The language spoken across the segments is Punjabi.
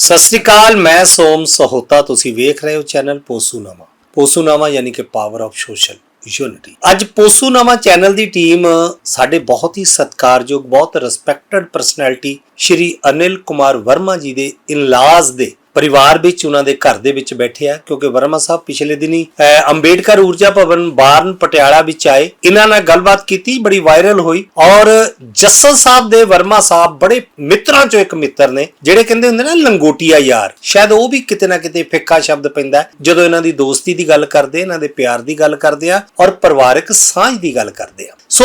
ਸਤਿ ਸ੍ਰੀ ਅਕਾਲ, ਮੈਂ ਸੋਮ ਸਹੋਤਾ, ਤੁਸੀਂ ਵੇਖ ਰਹੇ ਹੋ ਚੈਨਲ ਪੋਸੂਨਾਮਾ। ਪੋਸੂਨਾਮਾ ਯਾਨੀ ਕਿ ਪਾਵਰ ਆਫ ਸੋਸ਼ਲ ਯੂਨਿਟੀ ਅੱਜ ਪੋਸੂਨਾਮਾ ਚੈਨਲ ਦੀ ਟੀਮ ਸਾਡੇ ਬਹੁਤ ਹੀ ਸਤਿਕਾਰਯੋਗ, ਬਹੁਤ ਰਿਸਪੈਕਟਡ ਪਰਸਨੈਲਿਟੀ ਸ਼੍ਰੀ ਅਨਿਲ ਕੁਮਾਰ ਵਰਮਾ ਜੀ ਦੇ ਇਨਲਾਜ਼ ਦੇ ਪਰਿਵਾਰ ਵਿੱਚ ਉਹਨਾਂ ਦੇ ਘਰ ਦੇ ਵਿੱਚ ਬੈਠੇ ਆ, ਕਿਉਂਕਿ ਵਰਮਾ ਸਾਹਿਬ ਪਿਛਲੇ ਦਿਨੀ ਅੰਬੇਡਕਰ ਊਰਜਾ ਭਵਨ ਬਾਰਨ ਪਟਿਆਲਾ ਵਿੱਚ ਆਏ। ਇਹਨਾਂ ਨਾਲ ਗੱਲਬਾਤ ਕੀਤੀ, ਬੜੀ ਵਾਇਰਲ ਹੋਈ ਔਰ ਜੱਸਲ ਸਾਹਿਬ ਦੇ ਵਰਮਾ ਸਾਹਿਬ ਬੜੇ ਮਿੱਤਰਾਂ ਚੋਂ ਇੱਕ ਮਿੱਤਰ ਨੇ, ਜਿਹੜੇ ਕਹਿੰਦੇ ਹੁੰਦੇ ਨਾ, ਲੰਗੋਟੀਆ ਯਾਰ। ਸ਼ਾਇਦ ਉਹ ਵੀ ਕਿਤੇ ਨਾ ਕਿਤੇ ਫਿੱਕਾ ਸ਼ਬਦ ਪੈਂਦਾ ਜਦੋਂ ਇਹਨਾਂ ਦੀ ਦੋਸਤੀ ਦੀ ਗੱਲ ਕਰਦੇ ਇਹਨਾਂ ਦੇ ਪਿਆਰ ਦੀ ਗੱਲ ਕਰਦੇ ਆ ਔਰ ਪਰਿਵਾਰਕ ਸਾਂਝ ਦੀ ਗੱਲ ਕਰਦੇ ਆ। ਸੋ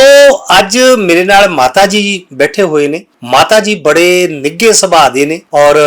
ਅੱਜ ਮੇਰੇ ਨਾਲ ਮਾਤਾ ਜੀ ਬੈਠੇ ਹੋਏ ਨੇ ਮਾਤਾ ਜੀ ਬੜੇ ਨਿੱਘੇ ਸੁਭਾਅ ਦੇ ਨੇ ਔਰ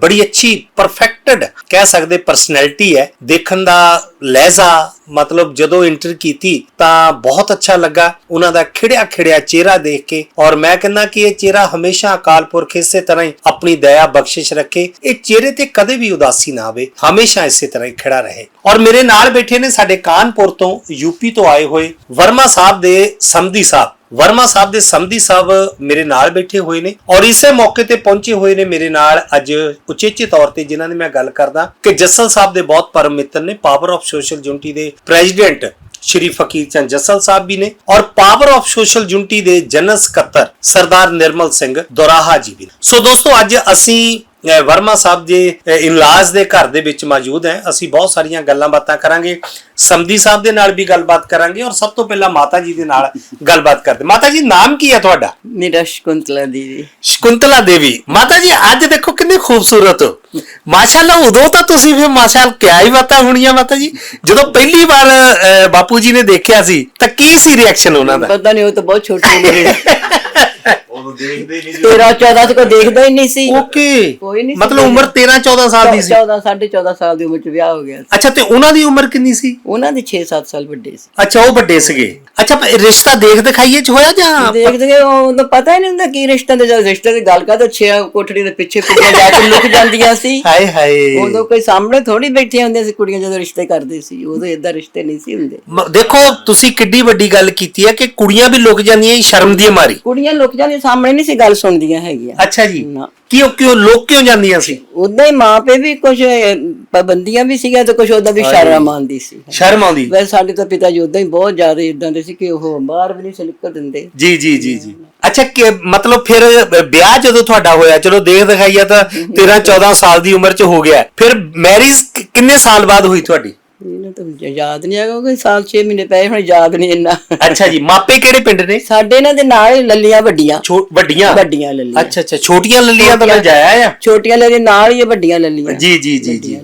ਬੜੀ ਅੱਛੀ ਪਰਫੈਕਟਡ ਕਹਿ ਸਕਦੇ ਪਰਸਨੈਲਿਟੀ ਹੈ। ਦੇਖਣ ਦਾ ਲਹਿਜ਼ਾ, ਮਤਲਬ ਜਦੋਂ ਇੰਟਰ ਕੀਤੀ ਤਾਂ ਬਹੁਤ ਅੱਛਾ ਲੱਗਾ। ਉਹਨਾਂ ਦਾ ਖਿੜਿਆ ਖਿੜਿਆ ਚਿਹਰਾ ਦੇਖ ਕੇ ਔਰ ਮੈਂ ਕਹਿੰਦਾ ਕਿ ਇਹ ਚਿਹਰਾ ਹਮੇਸ਼ਾ ਅਕਾਲ ਪੁਰਖ ਇਸੇ ਤਰ੍ਹਾਂ ਹੀ ਆਪਣੀ ਦਇਆ ਬਖਸ਼ਿਸ਼ ਰੱਖੇ। ਇਹ ਚਿਹਰੇ ਤੇ ਕਦੇ ਵੀ ਉਦਾਸੀ ਨਾ ਆਵੇ, ਹਮੇਸ਼ਾ ਇਸੇ ਤਰ੍ਹਾਂ ਹੀ ਖੜਾ ਰਹੇ। ਔਰ ਮੇਰੇ ਨਾਲ ਬੈਠੇ ਨੇ ਸਾਡੇ ਕਾਨਪੁਰ ਤੋਂ ਯੂਪੀ ਤੋਂ ਆਏ ਹੋਏ ਵਰਮਾ ਸਾਹਿਬ ਦੇ ਸਮਦੀ ਸਾਹਿਬ। ਵਰਮਾ ਸਾਹਿਬ ਦੇ ਸਮਦੀ ਸਾਹਿਬ ਮੇਰੇ ਨਾਲ ਬੈਠੇ ਹੋਏ ਨੇ ਔਰ ਇਸੇ ਮੌਕੇ ਤੇ ਪਹੁੰਚੇ ਹੋਏ ਨੇ ਮੇਰੇ ਨਾਲ ਅੱਜ ਉਚੇਚੇ ਤੌਰ ਤੇ ਜਿਨ੍ਹਾਂ ਦੀ ਮੈਂ ਗੱਲ ਕਰਦਾ ਕਿ ਜੱਸਲ ਸਾਹਿਬ ਦੇ ਬਹੁਤ ਪਰਮ ਮਿੱਤਰ ਨੇ ਪਾਵਰ ਆਫ ਸੋਸ਼ਲ ਯੂਨਿਟੀ ਦੇ ਪ੍ਰੈਜ਼ੀਡੈਂਟ ਸ਼੍ਰੀ ਫਕੀਰ ਚੰਦ ਜੱਸਲ ਸਾਹਿਬ ਵੀ ਨੇ ਔਰ ਪਾਵਰ ਆਫ ਸੋਸ਼ਲ ਯੂਨਿਟੀ ਦੇ ਜਨਰਲ ਸਕੱਤਰ ਸਰਦਾਰ ਨਿਰਮਲ ਸਿੰਘ ਦੋਰਾਹਾ ਜੀ ਵੀ ਸੋ ਦੋਸਤੋ, ਅੱਜ ਅਸੀਂ ਵਰਮਾ ਸਾਹਿਬ ਦੇ ਇਨਲਾਜ ਦੇ ਘਰ ਦੇ ਵਿੱਚ ਮੌਜੂਦ ਹੈ। ਅਸੀਂ ਬਹੁਤ ਸਾਰੀਆਂ ਗੱਲਾਂ ਬਾਤਾਂ ਕਰਾਂਗੇ। ਸਮਦੀ ਸਾਹਿਬ ਦੇ ਨਾਲ ਵੀ ਗੱਲਬਾਤ ਕਰਾਂਗੇ ਔਰ ਸਭ ਤੋਂ ਪਹਿਲਾਂ ਮਾਤਾ ਜੀ ਦੇ ਨਾਲ ਗੱਲਬਾਤ ਕਰਦੇ। ਮਾਤਾ ਜੀ ਨਾਮ ਕੀ ਹੈ ਤੁਹਾਡਾ? ਮੇਰਾ ਸ਼ਕੁੰਤਲਾ ਦੀਦੀ ਸ਼ਕੁੰਤਲਾ ਦੇਵੀ। ਮਾਤਾ ਜੀ ਅੱਜ ਦੇਖੋ ਕਿੰਨੀ ਖੂਬਸੂਰਤ। ਹੋ ਮਾਸ਼ਾਅੱਲਾ ਉਦੋਂ ਤਾਂ ਤੁਸੀਂ ਵੀ ਮਾਸ਼ਾਅੱਲਾ ਕਿਆ ਹੀ ਬਾਤਾਂ ਹੋਣੀਆਂ ਮਾਤਾ ਜੀ। ਜਦੋਂ ਪਹਿਲੀ ਵਾਰ ਬਾਪੂ ਜੀ ਨੇ ਦੇਖਿਆ ਸੀ ਤਾਂ ਕੀ ਸੀ ਰਿਐਕਸ਼ਨ ਉਹਨਾਂ ਦਾ? ਪਤਾ ਨਹੀਂ ਉਹ ਤਾਂ ਬਹੁਤ ਛੋਟੀ ਹੈ ਉਦੋਂ ਦੇਖਦੇ ਨਹੀਂ ਸੀ। 13 14 ਚ ਕੋਈ ਦੇਖਦਾ ਹੀ ਨਹੀਂ ਸੀ। ਓਕੇ ਕੋਈ ਨਹੀਂ ਸੀ। ਮਤਲਬ ਉਮਰ 13 14 ਸਾਲ ਦੀ ਸੀ। 14 14.5 ਸਾਲ ਦੀ ਉਮਰ ਚ ਵਿਆਹ ਹੋ ਗਿਆ ਸੀ। ਅੱਛਾ ਤੇ ਉਹਨਾਂ ਦੀ ਉਮਰ ਕਿੰਨੀ ਸੀ? ਉਹਨਾਂ ਦੇ 6-7 ਸਾਲ ਵੱਡੇ ਸੀ। ਅੱਛਾ ਉਹ ਵੱਡੇ ਸੀਗੇ। ਅੱਛਾ ਰਿਸ਼ਤਾ ਦੇਖ ਦਿਖਾਈਏ ਚ ਹੋਇਆ ਜਾਂ ਦੇਖਦੇ ਕਿ ਉਹ ਤਾਂ ਪਤਾ ਹੀ ਨਹੀਂ ਹੁੰਦਾ ਕੀ ਰਿਸ਼ਤਾ ਦੇ ਜਦ ਰਿਸ਼ਤੇ ਦੀ ਗੱਲ ਕਰਦਾ ਛੇ ਕੋਠੜੀ ਦੇ ਪਿੱਛੇ ਕੁੜੀਆਂ ਜਾ ਕੇ ਲੁਕ ਜਾਂਦੀਆਂ ਸੀ। ਹਾਏ ਹਾਏ। ਉਦੋਂ ਕੋਈ ਸਾਹਮਣੇ ਥੋੜੀ ਬੈਠੀਆਂ ਹੁੰਦੀਆਂ ਸੀ ਕੁੜੀਆਂ ਜਦੋਂ ਰਿਸ਼ਤੇ ਕਰਦੇ ਸੀ ਉਦੋਂ ਇਦਾਂ ਰਿਸ਼ਤੇ ਨਹੀਂ ਸੀ ਹੁੰਦੇ। ਮ- ਦੇਖੋ ਤੁਸੀਂ ਕਿੱਡੀ ਵੱਡੀ ਗੱਲ ਕੀਤੀ ਹੈ ਕਿ ਕੁੜੀਆਂ ਵੀ ਲੁਕ ਜਾਂਦੀਆਂ ਸੀ ਸ਼ਰਮ ਦੀ ਮਾਰੀ। ਕੁੜੀਆਂ ਲੁਕ ਜਾਂਦੀਆਂ ਸਾਹਮਣੇ ਨਹੀਂ ਸੀ ਗੱਲ ਸੁਣਦੀਆਂ ਹੈਗੀਆਂ। ਅੱਛਾ ਜੀ। ਨਾ। ਕਿਉਂ ਕਿਉਂ ਲੋਕ ਕਿਉਂ ਜਾਂਦੀਆਂ ਸੀ? ਉਦਾਂ ਹੀ ਮਾਂ ਪੇ ਵੀ ਕੁਝ ਪਾਬੰਦੀਆਂ ਵੀ ਸੀਗੀਆਂ ਤੇ ਕੁਝ ਉਹਦਾ ਵੀ ਸ਼ਰਮ ਆਉਂਦੀ ਸੀ। ਸ਼ਰਮ ਆਉਂਦੀ? ਵੈਸੇ ਸਾਡੇ ਤਾਂ ਪਿਤਾ ਜੀ ਉਦਾਂ ਹੀ ਬਹੁਤ ਜ਼ਿਆਦਾ ਇਦਾਂ ਦੇ ਸੀ ਕਿ ਉਹ ਬਾਹਰ ਵੀ ਨਹੀਂ ਸੀ ਨਿਕਲ ਦਿੰਦੇ। ਜੀ ਜੀ ਜੀ ਜੀ। ਅੱਛਾ ਕਿ ਮਤਲਬ ਫਿਰ ਵਿਆਹ ਜਦੋਂ ਤੁਹਾਡਾ ਹੋਇਆ ਚਲੋ ਦੇਖ ਦਿਖਾਈਆ ਤਾਂ 13 14 ਸਾਲ ਦੀ ਉਮਰ ਚ ਹੋ ਗਿਆ। ਫਿਰ ਮੈਰਿਜ ਕਿੰਨੇ ਸਾਲ ਬਾਅਦ ਹੋਈ ਤੁਹਾਡੀ? ਇਹਨੂੰ ਤਾਂ ਯਾਦ ਨਹੀਂ ਆਗਾ ਕੋਈ ਸਾਲ 6 ਮਹੀਨੇ ਪਏ ਹੁਣ ਯਾਦ ਨਹੀਂ ਇੰਨਾ। ਅੱਛਾ ਜੀ ਮਾਪੇ ਕਿਹੜੇ ਪਿੰਡ ਨੇ? ਸਾਡੇ ਇਹਨਾਂ ਦੇ ਨਾਲ ਹੀ ਲੱਲੀਆਂ ਵੱਡੀਆਂ। ਛੋ ਵੱਡੀਆਂ? ਵੱਡੀਆਂ ਲੱਲੀਆਂ। ਅੱਛਾ ਅੱਛਾ ਛੋਟੀਆਂ ਲੱਲੀਆਂ ਤਾਂ ਮੈਂ ਜਾਇਆ ਆ। ਛੋਟੀਆਂ ਲੱਲੀਆਂ ਨਾਲ ਹੀ ਇਹ ਵੱਡੀਆਂ ਲੱਲੀਆਂ। ਜੀ ਜੀ ਜੀ ਜੀ।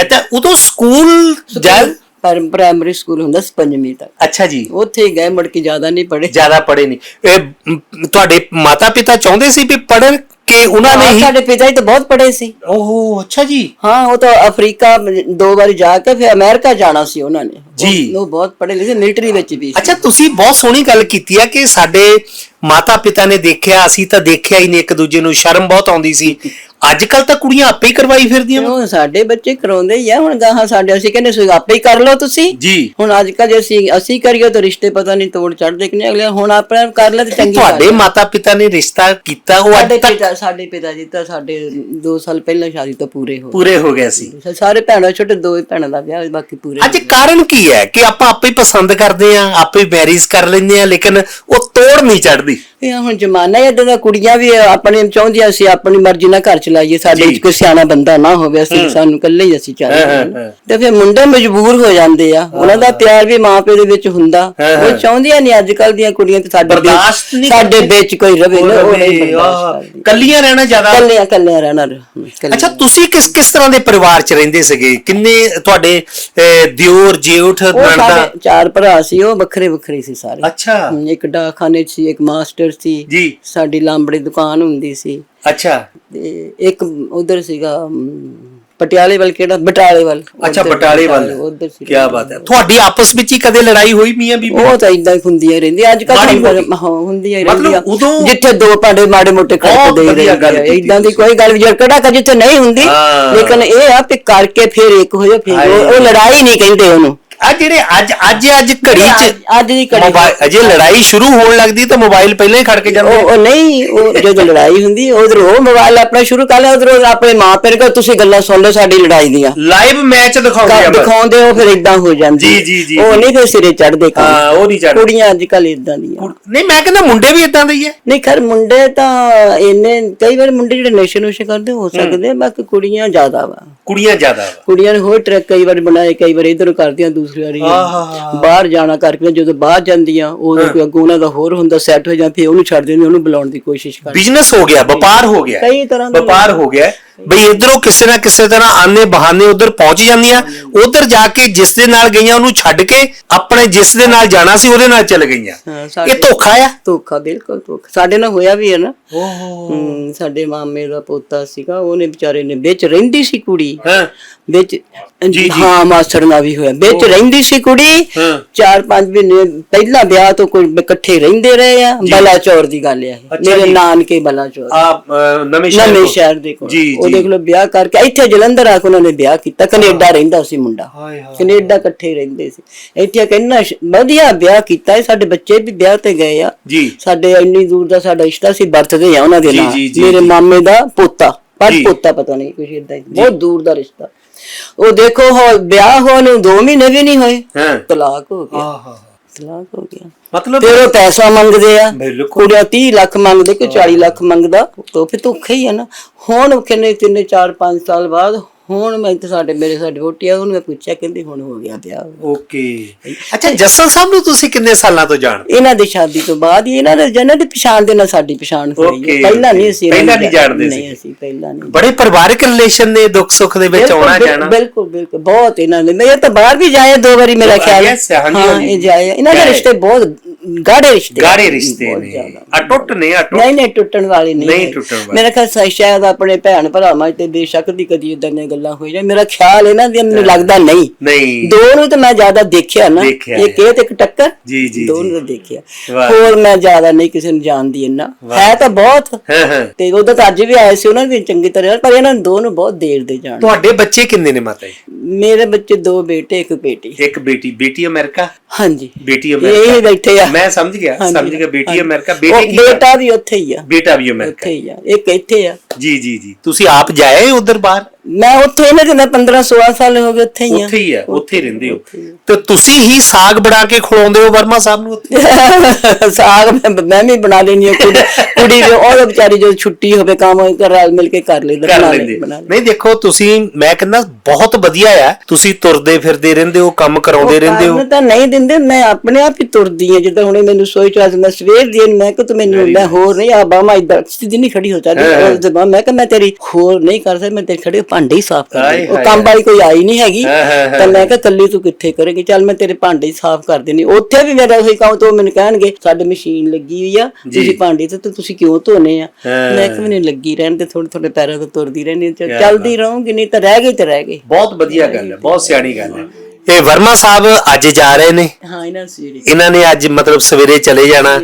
ਅੱਛਾ ਉਦੋਂ ਸਕੂਲ ਜਾ ਪਰ ਪ੍ਰਾਇਮਰੀ ਸਕੂਲ ਹੁੰਦਾ ਸੀ ਪੰਜਵੀਂ ਤੱਕ। ਅੱਛਾ ਜੀ। ਉੱਥੇ ਹੀ ਗਏ ਮੁੜ ਕੇ ਜ਼ਿਆਦਾ ਨਹੀਂ ਪੜੇ ਜ਼ਿਆਦਾ ਪੜੇ ਨਹੀਂ। ਇਹ ਮ, ਤੁਹਾਡੇ ਮਾਤਾ ਪਿਤਾ ਚਾਹੁੰਦੇ ਸੀ ਵੀ ਪੜਨ ਕਿ ਉਹਨਾਂ ਨੇ ਹੀ ਸਾਡੇ ਪਿਤਾ ਜੀ ਤਾਂ ਬਹੁਤ ਪੜੇ ਸੀ। ਓਹ ਅੱਛਾ ਜੀ। ਹਾਂ ਉਹ ਤਾਂ ਅਫਰੀਕਾ ਦੋ ਵਾਰੀ ਜਾ ਕੇ ਫਿਰ ਅਮਰੀਕਾ ਜਾਣਾ ਸੀ ਉਹਨਾਂ ਨੇ। ਜੀ। ਉਹ- ਉਹ ਬਹੁਤ ਪੜੇ ਲਿਖੇ ਮਿਲਟਰੀ ਵਿੱਚ ਵੀ ਸੀ। ਅੱਛਾ ਤੁਸੀਂ ਬਹੁਤ ਸੋਹਣੀ ਗੱਲ ਕੀਤੀ ਹੈ ਕਿ ਸਾਡੇ ਮਾਤਾ ਪਿਤਾ ਨੇ ਦੇਖਿਆ ਅਸੀਂ ਤਾਂ ਦੇਖਿਆ ਹੀ ਨਹੀਂ ਇੱਕ ਦੂਜੇ ਨੂੰ ਸ਼ਰਮ ਬਹੁਤ ਆਉਂਦੀ ਸੀ। ਅੱਜ ਕੱਲ ਤਾਂ ਕੁੜੀਆਂ ਆਪੇ ਹੀ ਕਰਵਾਈ ਫਿਰਦੀਆਂ ਵਾਂ। ਉਹ ਸਾਡੇ ਬੱਚੇ ਕਰਾਉਂਦੇ ਹੀ ਆ। ਹੁਣ ਗਾਹਾਂ ਸਾਡੇ ਅਸੀਂ ਕਹਿੰਦੇ ਸੀ ਆਪੇ ਹੀ ਕਰ ਲਓ ਤੁਸੀਂ। ਜੀ। ਹੁਣ ਅੱਜ ਕੱਲ ਜੇ ਅਸੀਂ ਅਸੀਂ ਕਰੀਏ ਤਾਂ ਰਿਸ਼ਤੇ ਪਤਾ ਨਹੀਂ ਤੋੜ ਚੜਦੇ ਕਿ ਨਹੀਂ। ਅਗਲੇ ਹੁਣ ਆਪਣਾ ਕਰ ਲੈ ਤੇ ਚੰਗੀ ਗੱਲ ਤੁਹਾਡੇ ਮਾਤਾ ਪਿਤਾ ਨੇ ਰਿਸ਼ਤਾ ਕੀਤਾ ਉਹ ਸਾਡੇ ਅੱਜ ਤੱਕ ਪਿਤਾ ਸਾਡੇ ਪਿਤਾ ਜੀ ਤਾਂ ਸਾਡੇ 2 ਸਾਲ ਪਹਿਲਾਂ ਸ਼ਾਦੀ ਤੋਂ ਪੂਰੇ ਹੋ ਪੂਰੇ ਹੋ ਗਏ ਸੀ। ਗਏ ਸਾਰੇ ਭੈਣਾਂ ਛੋਟੇ ਦੋ ਹੀ ਭੈਣਾਂ ਦਾ ਵਿਆਹ ਬਾਕੀ ਪੂਰੇ ਅੱਜ ਕਾਰਨ ਕੀ ਹੈ ਕਿ ਆਪਾਂ ਆਪੇ ਹੀ ਪਸੰਦ ਕਰਦੇ ਆਂ ਆਪੇ ਮੈਰਿਜ ਕਰ ਲੈਂਦੇ ਆਂ ਲੇਕਿਨ ਉਹ ਤੋੜ ਨਹੀਂ ਚੜਦੀ ਇਹ ਹੁਣ ਜ਼ਮਾਨਾ ਹੀ ਏਦਾਂ ਦਾ ਕੁੜੀਆਂ ਵੀ ਆਪਣੇ ਚਾਹੁੰਦੀਆਂ ਸੀ ਆਪਣੀ ਮਰਜ਼ੀ ਨਾਲ ਘਰ ਚਲਾਈਏ ਸਾਡੇ ਵਿੱਚ ਕੋਈ ਸਿਆਣਾ ਬੰਦਾ ਨਾ ਹੋਵੇ ਅਸੀਂ ਸਾਨੂੰ ਇਕੱਲੇ ਹੀ ਅਸੀਂ ਚੱਲਦੇ ਤੇ ਫਿਰ ਮੁੰਡੇ ਮਜਬੂਰ ਹੋ ਜਾਂਦੇ ਆ। ਉਹਨਾਂ ਦਾ ਪਿਆਰ ਵੀ ਮਾਂ ਪਿਓ ਦੇ ਵਿੱਚ ਹੁੰਦਾ। ਉਹ ਚਾਹੁੰਦੀਆਂ ਨਹੀਂ ਅੱਜ ਕੱਲ ਦੀਆਂ ਕੁੜੀਆਂ ਤੇ ਸਾਡੇ ਵਿੱਚ- ਬਰਦਾਸ਼ਤ ਨਹੀਂ ਸਾਡੇ ਵਿੱਚ ਕੋਈ ਰਵੇ ਨਾ ਉਹ ਕੱਲੀਆਂ ਰਹਿਣਾ ਜ਼ਿਆਦਾ ਕੱਲਿਆਂ ਕੱਲਿਆਂ ਰਹਿਣਾ। ਅੱਛਾ ਤੁਸੀਂ ਕਿਸ ਕਿਸ ਤਰ੍ਹਾਂ ਦੇ ਪਰਿਵਾਰ ਚ ਰਹਿੰਦੇ ਸੀਗੇ? ਕਿੰਨੇ ਤੁਹਾਡੇ ਦਿਓਰ ਜੇਠ ਨਣਦਾ? ਚਾਰ ਭਰਾ ਸੀ ਉਹ ਵੱਖਰੇ ਵੱਖਰੇ ਸੀ ਸਾਰੇ। ਅੱਛਾ। ਇੱਕ ਡਾਕਖਾਨੇ 'ਚ ਸੀ ਇੱਕ ਮਾਸਟਰ ਸੀ। ਜੀ। ਸਾਡੀ ਲਾਂਬੜੀ ਦੁਕਾਨ ਹੁੰਦੀ ਸੀ। ਅੱਛਾ। ਤੇ ਇੱਕ ਉਧਰ ਸੀਗਾ ਅਮ, ਪਟਿਆਲੇ ਵੱਲ ਕਿਹੜਾ? ਬਟਾਲੇ ਵੱਲ। ਅੱਛਾ ਉੱਧਰ- ਬਟਾਲੇ ਵੱਲ। ਉੱਧਰ ਸੀ ਕੀ ਬਾਤ ਹੈ। ਤੁਹਾਡੀ ਆਪਸ ਵਿੱਚ ਹੀ ਕਦੇ ਲੜਾਈ ਹੋਈ ਮੀਆਂ ਬੀਬੀ ਉਹ ਤਾਂ ਇਦਾਂ ਹੀ ਹੁੰਦੀਆਂ ਰਹਿੰਦੀਆਂ। ਅੱਜ ਕੱਲ ਮਾੜੀ ਮੋਟੀ। ਹਾਂ ਹੁੰਦੀਆਂ ਹੀ ਮਤਲਬ ਰਹਿੰਦੀਆਂ। ਉਦੋਂ- ਜਿੱਥੇ ਦੋ ਭਾਂਡੇ ਮਾੜੇ ਮੋਟੇ ਬਹੁਤ ਖੜਕਦੇ ਹੀ ਵਧੀਆ ਗੱਲ ਰਹਿੰਦੇ ਕੀਤੀ ਇਦਾਂ ਦੀ ਕੋਈ ਗੱਲ ਕਿਹੜਾ ਕਦੇ ਜਿੱਥੇ ਨਹੀਂ ਹੁੰਦੀ ਹਾਂ। ਲੇਕਿਨ ਇਹ ਆ ਕਿ ਕਰਕੇ ਫਿਰ ਇੱਕ ਹੋ ਜਾ ਫਿਰ ਉਹ ਉਹ ਲੜਾਈ ਨਹੀਂ ਕਹਿੰਦੇ ਉਹਨੂੰ। ਆ ਜਿਹੜੇ ਅੱਜ ਅੱਜ ਅੱਜ ਘੜੀ ਚ ਅੱਜ ਦੀ ਘੜੀ ਮੋਬਾਈਲ ਅਜੇ ਲੜਾਈ ਸ਼ੁਰੂ ਹੋਣ ਲੱਗਦੀ ਤਾਂ ਮੋਬਾਈਲ ਪਹਿਲਾਂ ਹੀ ਖੜ ਕੇ ਜਾਂਦੇ ਉਹ ਨਹੀਂ ਉਹ ਜਦੋਂ ਲੜਾਈ ਹੁੰਦੀ ਉਧਰ ਉਹ ਮੋਬਾਈਲ ਆਪਣਾ ਸ਼ੁਰੂ ਕਰ ਲਿਆ ਉਧਰ ਆਪਣੇ ਮਾਂ ਪਿਓ ਕੋ ਤੁਸੀਂ ਗੱਲਾਂ ਸੁਣ ਲਓ ਸਾਡੀ ਲੜਾਈ ਦੀਆਂ। ਲਾਈਵ ਮੈਚ ਦਿਖਾਉਂਦੇ ਆ। ਦਿਖਾਉਂਦੇ ਉਹ ਫਿਰ ਇਦਾਂ ਹੋ ਜਾਂਦੀ ਜੀ। ਜੀ, ਜੀ, ਉਹ ਨਹੀਂ ਫਿਰ ਸਿਰੇ ਚੜਦੇ ਹਾਂ ਉਹ ਨਹੀਂ ਚੜ੍ਹਦੇ। ਕੁੜੀਆਂ ਅੱਜ ਕੱਲ ਇਦਾਂ ਦੀਆਂ ਨਹੀਂ ਮੈਂ ਕਹਿੰਦਾ ਮੁੰਡੇ ਵੀ ਇਦਾਂ ਦੇ ਹੀ ਐ ਨਹੀਂ ਖਰ ਮੁੰਡੇ ਤਾਂ ਇੰਨੇ ਕਈ ਵਾਰ ਮੁੰਡੇ ਜਿਹੜੇ ਨਸ਼ੇ ਨੁਸ਼ੇ ਕਰਦੇ ਹੋ ਸਕਦੇ ਆ, ਬਾਕੀ ਕੁੜੀਆਂ ਜ਼ਿਆਦਾ ਵਾ। ਕੁੜੀਆਂ ਜ਼ਿਆਦਾ ਵਾ। ਕੁੜੀਆਂ ਨੇ ਹੋਰ ਟਰੈਕ ਕਈ ਵਾਰ ਬਣਾਏ ਕਈ ਵਾਰ ਇਧਰ ਕਰਦੀਆਂ ਦੂਸਰੀ ਵਾਰੀ ਬਾਹਰ ਜਾਣਾ ਕਰਕੇ ਜਦੋਂ ਬਾਹਰ ਜਾਂਦੀਆਂ ਉਦੋਂ ਕੋਈ ਅੱਗੋਂ ਉਹਨਾਂ ਦਾ ਹੋਰ ਹੁੰਦਾ ਸੈੱਟ ਹੋ ਜਾਂ ਫਿਰ ਉਹਨੂੰ ਛੱਡ ਦਿੰਦੇ ਉਹਨੂੰ ਬੁਲਾਉਣ ਦੀ ਕੋਸ਼ਿਸ਼ ਕਰਦੇ। ਬਿਜ਼ਨਸ ਹੋ ਗਿਆ ਵਪਾਰ ਹੋ ਗਿਆ। ਕਈ ਤਰ੍ਹਾਂ ਦੇ ਵਪਾਰ ਹੋ ਗਿਆ। ਬਈ ਇਧਰੋਂ ਕਿਸੇ ਨਾ ਕਿਸੇ ਤਰ੍ਹਾਂ ਆਨੇ ਬਹਾਨੇ ਉਧਰ ਪਹੁੰਚ ਜਾਂਦੀਆਂ। ਉਧਰ ਜਾ ਕੇ ਜਿਸ ਦੇ ਨਾਲ ਗਈਆਂ ਉਹਨੂੰ ਛੱਡ ਕੇ ਆਪਣੇ ਜਿਸ ਦੇ ਨਾਲ ਜਾਣਾ ਸੀ ਉਹਦੇ ਨਾਲ ਚਲ ਗਈਆਂ। ਇਹ ਧੋਖਾ ਆ? ਧੋਖਾ ਬਿਲਕੁਲ ਧੋਖਾ। ਸਾਡੇ ਨਾਲ ਹੋਇਆ ਵੀ ਹੈ ਨਾ। ਸਾਡੇ ਮਾਮੇ ਦਾ ਪੋਤਾ ਸੀਗਾ ਉਹਨੇ ਵਿਚਾਰੇ ਨੇ ਵਿੱਚ ਰਹਿੰਦੀ ਸੀ ਕੁੜੀ। ਹਾਂ। ਵਿੱਚ ਹਾਂ ਮਾਸੜ ਨਾਲ ਵੀ ਹੋਇਆ। ਵਿੱਚ ਰਹਿੰਦੀ ਸੀ ਕੁੜੀ। ਹਾਂ। ਚਾਰ ਪੰਜ ਮਹੀਨੇ ਪਹਿਲਾਂ ਵਿਆਹ ਤੋਂ ਕੋਈ ਇਕੱਠੇ ਰਹਿੰਦੇ ਰਹੇ ਆ। ਬਲਾਚੌਰ ਦੀ ਗੱਲ ਅੱਛਾ ਮੇਰੇ। ਨਾਨਕੇ ਬਲਾਚੌਰ। ਆ ਨਵੇਂ ਸ਼ਹਿਰ ਦੇ ਕੋਲ। ਜੀ। ਉਹ ਦੇਖ ਲਓ ਵਿਆਹ ਕਰਕੇ ਇੱਥੇ ਜਲੰਧਰ ਆ ਕੇ ਉਹਨਾਂ ਨੇ ਵਿਆਹ ਕੀਤਾ ਕੈਨੇਡਾ ਰਹਿੰਦਾ ਸੀ ਮੁੰਡਾ। ਹਾਏ ਹਾਏ। ਕੈਨੇਡਾ ਇਕੱਠੇ ਰਹਿੰਦੇ ਸੀ। ਇੱਥੇ ਕਹਿੰਨਾ ਵਧੀਆ ਵਿਆਹ ਕੀਤਾ ਸਾਡੇ ਬੱਚੇ ਵੀ ਵਿਆਹ ਤੇ ਗਏ ਆ। ਜੀ। ਸਾਡੇ ਇੰਨੀ ਦੂਰ ਦਾ ਸਾਡਾ ਰਿਸ਼ਤਾ ਸੀ ਵਰਤਦੇ ਆ ਉਹਨਾਂ ਦੇ ਜੀ, ਨਾਲ। ਜੀ, ਜੀ, ਮੇਰੇ। ਮਾਮੇ ਦਾ ਪੋਤਾ ਪਰ ਜੀ। ਪੋਤਾ ਪਤਾ ਨਹੀਂ ਕੁਝ ਇਦਾਂ ਬਹੁਤ ਦੂਰ ਦਾ ਰਿਸ਼ਤਾ। ਉਹ ਦੇਖੋ ਹੋ ਵਿਆਹ ਹੋਣ ਨੂੰ 2 ਮਹੀਨੇ ਵੀ ਨਹੀਂ ਹੋਏ। ਹਾਂ। ਤਲਾਕ ਹੋ ਗਿਆ। ਆਹਾ। ਤਲਾਕ ਹੋ ਗਿਆ। ਮਤਲਬ ਫਿਰ ਉਹ ਪੈਸਾ ਮੰਗਦੇ ਆ ਬਿਲਕੁਲ। ਕੁੜੀਆਂ 30 ਲੱਖ ਮੰਗਦੇ ਕਿ 40 ਲੱਖ ਮੰਗਦਾ। ਤਾਂ ਫਿਰ ਧੋਖਾ ਹੀ ਆ ਨਾ। ਹੁਣ ਕਿੰਨੇ ਤਿੰਨੇ 4 5 ਸਾਲ ਬਾਅਦ ਹੁਣ ਮੈਂ ਤੇ ਸਾਡੇ ਮੇਰੇ ਸਾਡੇ ਵੋਟੀ ਆ ਉਹਨੂੰ ਮੈਂ ਪੁੱਛਿਆ ਕਹਿੰਦੀ ਹੁਣ ਹੋ ਗਿਆ ਵਿਆਹ। ਓਕੇ। ਅੱਛਾ ਜੱਸਾ ਸਾਹਿਬ ਨੂੰ ਤੁਸੀਂ ਕਿੰਨੇ ਸਾਲਾਂ ਤੋਂ ਜਾਣਦੇ ਇਹਨਾਂ ਦੀ ਸ਼ਾਦੀ ਤੋਂ ਬਾਅਦ ਹੀ ਇਹਨਾਂ ਦੇ ਜਨਾਂ ਦੀ ਪਛਾਣ ਦੇ ਨਾਲ ਸਾਡੀ ਪਛਾਣ ਹੋਈ Okay, ਹੈ ਪਹਿਲਾਂ ਨਹੀਂ ਇਹਨਾਂ ਪਹਿਲਾਂ ਨੂੰ ਨਹੀਂ ਜਾਣਦੇ ਨਹੀਂ ਅਸੀਂ ਪਹਿਲਾਂ ਨਹੀਂ। ਬੜੇ ਪਰਿਵਾਰਕ ਰਿਲੇਸ਼ਨ ਨੇ ਦੁੱਖ ਸੁੱਖ ਦੇ ਵਿੱਚ ਆਉਣਾ ਬਿਲਕੁਲ, ਜਾਣਾ। ਬਿਲਕੁਲ ਬਿਲਕੁਲ ਬਹੁਤ ਇਹਨਾਂ ਨੇ ਮੈਂ ਤਾਂ ਬਾਹਰ ਵੀ ਜਾਏ ਦੋ ਵਾਰੀ ਮੇਰਾ ਖਿਆਲ। yes, ਹਾਂਜੀ, ਹਾਂ ਹਾਂਜੀ। ਇਹ ਜਾਏ। ਇਹਨਾਂ ਦੇ। ਰਿਸ਼ਤੇ ਬਹੁਤ ਗਾੜੇ ਰਿਸ਼ਤੇ ਗਾੜੇ ਰਿਸ਼ਤੇ ਬਹੁਤ ਨੇ। ਜ਼ਿਆਦਾ। ਅਟੁੱਟ ਨੇ ਅਟੁੱਟ ਨਹੀਂ ਨਹੀਂ ਟੁੱਟਣ ਵਾਲੇ ਨਹੀਂ ਨਹੀਂ ਹੈ। ਟੁੱਟਣ ਵਾਲੇ। ਮੇਰਾ ਖਿਆਲ ਸਾ- ਸ਼ਾਇਦ ਆਪਣੇ ਭੈਣ ਭਰਾਵਾਂ 'ਚ ਤੇ ਬੇਸ਼ੱਕ ਦੀ ਕਦੀ ਇਦਾਂ ਦੀਆਂ ਗੱਲਾਂ ਹੋਈ ਜਾਂ ਮੇਰਾ ਖਿਆਲ ਇਹਨਾਂ ਦੀ ਮੈਨੂੰ ਲੱਗਦਾ ਨਹੀਂ। ਨਹੀਂ। ਦੋ ਨੂੰ ਤਾਂ ਮੈਂ ਜ਼ਿਆਦਾ ਦੇਖਿਆ ਨਾ। ਦੇਖਿਆ ਇੱਕ ਇਹ ਤੇ ਇੱਕ ਟੱਕਰ? ਜੀ ਜੀ ਦੋ ਨੂੰ ਤਾਂ ਦੇਖਿਆ। ਵਾਹ। ਹੋਰ ਮੈਂ ਜ਼ਿਆਦਾ ਨਹੀਂ ਕਿਸੇ ਨੂੰ ਜਾਣਦੀ ਇੰਨਾ। ਹੈ ਤਾਂ ਬਹੁਤ। ਹਾਂ ਹਾਂ। ਤੇ ਉਦੋਂ ਤਾਂ ਅੱਜ ਵੀ ਆਏ ਸੀ ਉਹਨਾਂ ਦੀ ਚੰਗੀ ਤਰ੍ਹਾਂ ਪਰ ਇਹਨਾਂ ਨੂੰ ਦੋ ਨੂੰ ਬਹੁਤ ਦੇਰ ਦੇ ਜਾਣ। ਤੁਹਾਡੇ ਬੱਚੇ ਕਿੰਨੇ ਨੇ ਮਾਤਾ ਜੀ? ਮੇਰੇ ਬੱਚੇ ਦੋ ਬੇਟੇ ਇੱਕ ਬੇਟੀ। ਇੱਕ ਬੇਟੀ। ਬੇਟੀ ਅਮਰੀਕਾ? ਹਾਂਜੀ। ਬੇਟੀ ਇਹ ਅਮਰੀਕਾ ਬੈਠੇ ਆ। ਮੈਂ ਸਮਝ ਗਿਆ ਸਮਝ ਗਿਆ ਬੇਟੀ। ਅਮਰੀਕਾ ਬੇਟੀ ਕੀ ਬੇਟਾ ਵੀ ਉੱਥੇ ਹੀ ਆ। ਬੇਟਾ ਵੀ ਅਮਰੀਕਾ। ਉੱਥੇ ਹੀ ਆ ਇੱਕ ਇੱਥੇ ਆ। ਜੀ ਜੀ ਜੀ। ਤੁਸੀਂ ਆਪ ਜਾਏ ਉਧਰ ਬਾਹਰ? ਮੈਂ ਉੱਥੇ ਇਹਨਾਂ ਦੇ ਮੈਂ 15 16 ਸਾਲ ਹੋ ਗਏ ਉੱਥੇ ਹੀ ਆ। ਉੱਥੇ ਹੀ ਆ ਉੱਥੇ ਹੀ ਰਹਿੰਦੇ ਹੋ। ਤੇ ਤੁਸੀਂ ਹੀ ਸਾਗ ਬਣਾ ਕੇ ਖਵਾਉਂਦੇ ਹੋ ਵਰਮਾ ਸਾਹਿਬ ਨੂੰ ਉੱਥੇ? ਸਾਗ ਮੈਂ ਮੈਂ ਵੀ ਬਣਾ ਲੈਣੀ ਆ ਕੁੜੀ ਕੁੜੀ ਵੀ ਉਹ ਵਿਚਾਰੀ ਜਦੋਂ ਛੁੱਟੀ ਹੋਵੇ ਕੰਮ ਕਰ ਰਲ ਮਿਲ ਕੇ ਕਰ ਲੈਂਦੇ ਕਰ ਲੈਂਦੇ। ਨਹੀਂ ਦੇਖੋ ਤੁਸੀਂ ਮੈਂ ਕਹਿੰਦਾ ਬਹੁਤ ਵਧੀਆ ਆ। ਤੁਸੀਂ ਤੁਰਦੇ ਫਿਰਦੇ ਰਹਿੰਦੇ ਹੋ ਕੰਮ ਕਰਾਉਂਦੇ ਰਹਿੰਦੇ ਹੋ। ਕਰਨ ਤਾਂ ਨਹੀਂ ਦਿੰਦੇ ਮੈਂ ਆਪਣੇ ਆਪ ਹੀ ਤੁਰਦੀ ਆ ਜਿੱਦਾਂ ਹੁਣੇ ਮੈਨੂੰ ਸੋਈ ਚ ਅੱਜ ਮੈਂ ਸਵੇਰ ਦੀ ਮੈਂ ਕਿ ਤੂੰ ਮੈਨੂੰ ਮੈਂ ਹੋਰ ਨਹੀਂ ਆ ਬਾਮਾ ਇਦਾਂ ਸਿੱਧੀ ਨਹੀਂ ਖੜੀ ਹੋ ਜਾਂਦੀ ਮੈਂ ਕਿ ਮੈਂ ਤੇਰੀ ਹੋਰ ਨਹੀਂ ਕਰ ਸਕਦਾ ਮੈਂ ਤੇਰੇ ਖੜੇ ਭਾਂਡੇ ਹੀ ਸਾਫ਼ ਕਰ ਹਾਏ ਦੇ ਉਹ ਕੰਮ ਵਾਲੀ ਕੋਈ ਆਈ ਨਹੀਂ ਹੈਗੀ। ਤਾਂ ਮੈਂ ਕਿਹਾ ਕੱਲੀ ਤੂੰ ਕਿੱਥੇ ਕਰੇਗੀ? ਚੱਲ ਮੈਂ ਤੇਰੇ ਭਾਂਡੇ ਹੀ ਸਾਫ਼ ਕਰ ਦੇਣੀ ਉੱਥੇ ਵੀ ਮੇਰਾ ਉਹੀ ਕੰਮ ਤੋਂ ਮੈਨੂੰ ਕਹਿਣਗੇ ਸਾਡੇ ਮਸ਼ੀਨ ਲੱਗੀ ਹੋਈ ਆ ਤੁਸੀਂ ਭਾਂਡੇ ਤੇ ਤੁਸੀਂ ਕਿਉਂ ਧੋਨੇ ਆ? ਮੈਂ ਕਿਹਾ ਮੈਨੂੰ ਲੱਗੀ ਰਹਿਣ ਤੇ ਥੋੜੇ ਥੋੜੇ ਪੈਰਾਂ ਤੋਂ ਤੁਰਦੀ ਰਹਿਣੀ ਚੱਲਦੀ ਰਹੂੰਗੀ ਨਹੀਂ ਤਾਂ ਰਹਿ ਗਈ ਤੇ ਰਹਿ ਗਈ। ਬਹੁਤ ਵਧੀਆ ਗੱਲ ਹੈ ਬਹੁਤ ਸਿਆਣੀ ਗੱਲ ਹੈ। ਇਹ ਵਰਮਾ ਸਾਹਿਬ ਅੱਜ ਜਾ ਰਹੇ ਨੇ। ਹਾਂ ਇਹਨਾਂ ਸਵੇਰੇ। ਇਹਨਾਂ ਨੇ ਅੱਜ ਮਤਲਬ ਸਵੇਰੇ ਚਲੇ ਜਾਣਾ।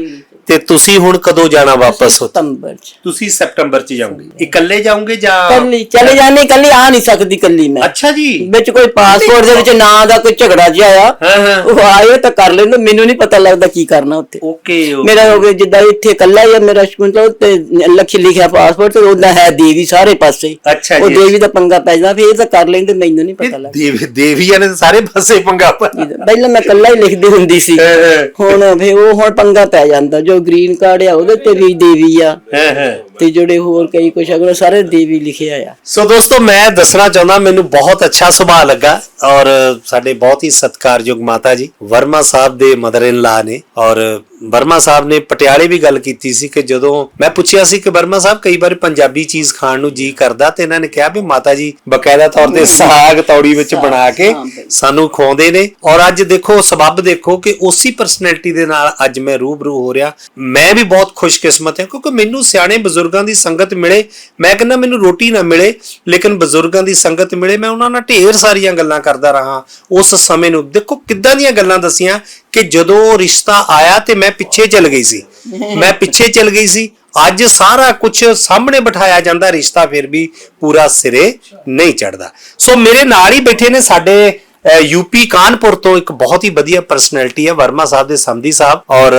ਤੇ ਤੁਸੀਂ ਹੁਣ ਕਦੋਂ ਜਾਣਾ ਵਾਪਸ? ਸਤੰਬਰ ਚ। ਤੁਸੀਂ ਸਤੰਬਰ ਚ ਜਾਓਗੇ। ਇਕੱਲੇ ਜਾਓਗੇ ਜਾਂ ਕੱਲੀ ਚਲੇ ਜਾਣੇ ਕੱਲੀ ਆ ਨਹੀਂ ਸਕਦੀ ਕੱਲੀ ਮੈਂ। ਅੱਛਾ ਜੀ। ਵਿੱਚ ਕੋਈ ਪਾਸਪੋਰਟ ਦੇ ਵਿੱਚ ਨਾਂ ਦਾ ਕੋਈ ਝਗੜਾ ਜਿਹਾ ਆ ਹਾਂ ਹਾਂ। ਉਹ ਆਏ ਤਾਂ ਕਰ ਲੈਂਦੇ ਮੈਨੂੰ ਨਹੀਂ ਪਤਾ ਲੱਗਦਾ ਕੀ ਕਰਨਾ ਉੱਥੇ। ਓਕੇ ਮੇਰਾ ਹੋ ਗਿਆ ਜਿੱਦਾਂ ਇੱਥੇ ਕੱਲਾ ਹੀ ਆ ਮੇਰਾ ਸ਼ਕੁੰਤਲਾ ਤੇ ਲੱਖੀ ਲਿਖਿਆ ਪਾਸਪੋਰਟ ਤੇ ਉਹਦਾ ਹੈ ਦੇਵੀ ਸਾਰੇ ਪਾਸੇ। ਅੱਛਾ ਉਹ ਜੀ। ਦੇਵੀ ਦਾ ਪੰਗਾ ਪੈ ਜਾਂਦਾ ਫਿਰ ਇਹ ਤਾਂ ਕਰ ਲੈਂਦੇ ਮੈਨੂੰ ਨਹੀਂ ਪਤਾ ਲੱਗਦਾ। ਦੇਵ ਦੇਵੀਆਂ ਨੇ ਤਾਂ ਸਾਰੇ ਪਾਸੇ ਪੰਗਾ ਪਾ ਪਹਿਲਾਂ ਮੈਂ ਕੱਲਾ ਹੀ ਲਿਖਦੀ ਹੁੰਦੀ ਸੀ। ਹਾਂ, ਹਾਂ, ਹੁਣ ਫੇ ਉਹ ਹੁਣ ਪੰਗਾ ਪੈ ਜਾਂਦਾ ਜੋ ਗ੍ਰੀਨ ਕਾਰਡ ਆ ਉਹਦੇ ਤੇ ਵੀ ਦੇਵੀ ਆ। ਹਾਂ ਹਾਂ। ਤੇ ਜਿਹੜੇ ਹੋਰ ਕਈ ਕੁਛ ਅਗਰ ਸਾਰੇ ਦੇਵੀ ਲਿਖਿਆ ਆ। ਸੋ ਦੋਸਤੋ ਮੈਂ ਦੱਸਣਾ ਚਾਹੁੰਦਾ ਮੈਨੂੰ ਬਹੁਤ ਅੱਛਾ ਸੁਭਾਅ ਲੱਗਾ ਔਰ ਸਾਡੇ ਬਹੁਤ ਹੀ ਸਤਿਕਾਰਯੋਗ ਮਾਤਾ ਜੀ ਵਰਮਾ ਸਾਹਿਬ ਦੇ ਮਦਰ ਇਨ ਲਾ ਨੇ ਔਰ ਵਰਮਾ ਸਾਹਿਬ ਨੇ ਪਟਿਆਲੇ ਵੀ ਗੱਲ ਕੀਤੀ ਸੀ ਕਿ ਜਦੋਂ ਮੈਂ ਪੁੱਛਿਆ ਸੀ ਕਿ ਵਰਮਾ ਸਾਹਿਬ ਕਈ ਵਾਰ ਪੰਜਾਬੀ ਚੀਜ਼ ਖਾਣ ਨੂੰ ਜੀ ਕਰਦਾ ਤੇ ਇਹਨਾਂ ਨੇ ਕਿਹਾ ਵੀ ਮਾਤਾ ਜੀ ਬਕਾਇਦਾ ਤੌਰ ਤੇ ਸਾਗ ਤੌੜੀ ਵਿੱਚ ਬਣਾ ਕੇ ਸਾਨੂੰ ਖਵਾਉਂਦੇ ਨੇ ਔਰ ਅੱਜ ਦੇਖੋ ਸਬੱਬ ਦੇਖੋ ਕਿ ਉਸੇ ਪਰਸਨੈਲਿਟੀ ਦੇ ਨਾਲ ਅੱਜ ਮੈਂ ਰੂਬਰੂ ਹੋ ਰਿਹਾ। ਮੈਂ ਵੀ ਬਹੁਤ ਖੁਸ਼ਕਿਸਮਤ ਹਾਂ ਕਿਉਂਕਿ ਮੈਨੂੰ ਸਿਆਣੇ ਬਜ਼ੁਰਗਾਂ ਦੀ ਸੰਗਤ ਮਿਲੇ। ਮੈਂ ਕਹਿੰਦਾ ਮੈਨੂੰ ਰੋਟੀ ਨਾ ਮਿਲੇ, ਲੇਕਿਨ ਬਜ਼ੁਰਗਾਂ ਦੀ ਸੰਗਤ ਮਿਲੇ। ਮੈਂ ਉਹਨਾਂ ਨਾਲ ਢੇਰ ਸਾਰੀਆਂ ਗੱਲਾਂ ਕਰਦਾ ਰਹਾ। ਉਸ ਸਮੇਂ ਨੂੰ ਦੇਖੋ ਕਿੱਦਾਂ ਦੀਆਂ ਗੱਲਾਂ ਦਸੀਆਂ ਕਿ ਜਦੋਂ ਰਿਸ਼ਤਾ ਆਇਆ ਤੇ ਮੈਂ ਪਿੱਛੇ ਚਲ ਗਈ ਸੀ। ਮੈਂ ਪਿੱਛੇ ਚਲ ਗਈ ਸੀ। ਅੱਜ ਸਾਰਾ ਕੁਝ ਸਾਹਮਣੇ ਬਿਠਾਇਆ ਜਾਂਦਾ, ਰਿਸ਼ਤਾ ਫਿਰ ਵੀ ਪੂਰਾ ਸਿਰੇ ਨਹੀਂ ਚੜਦਾ ਸੋ ਮੇਰੇ ਨਾਲ ਹੀ ਬੈਠੇ ਨੇ ਸਾਡੇ ਯੂਪੀ ਕਾਨਪੁਰ ਤੋਂ ਇੱਕ ਬਹੁਤ ਹੀ ਵਧੀਆ ਪਰਸਨੈਲਿਟੀ ਹੈ, ਵਰਮਾ ਸਾਹਿਬ ਦੇ ਸੰਧੀ ਸਾਹਿਬ। ਔਰ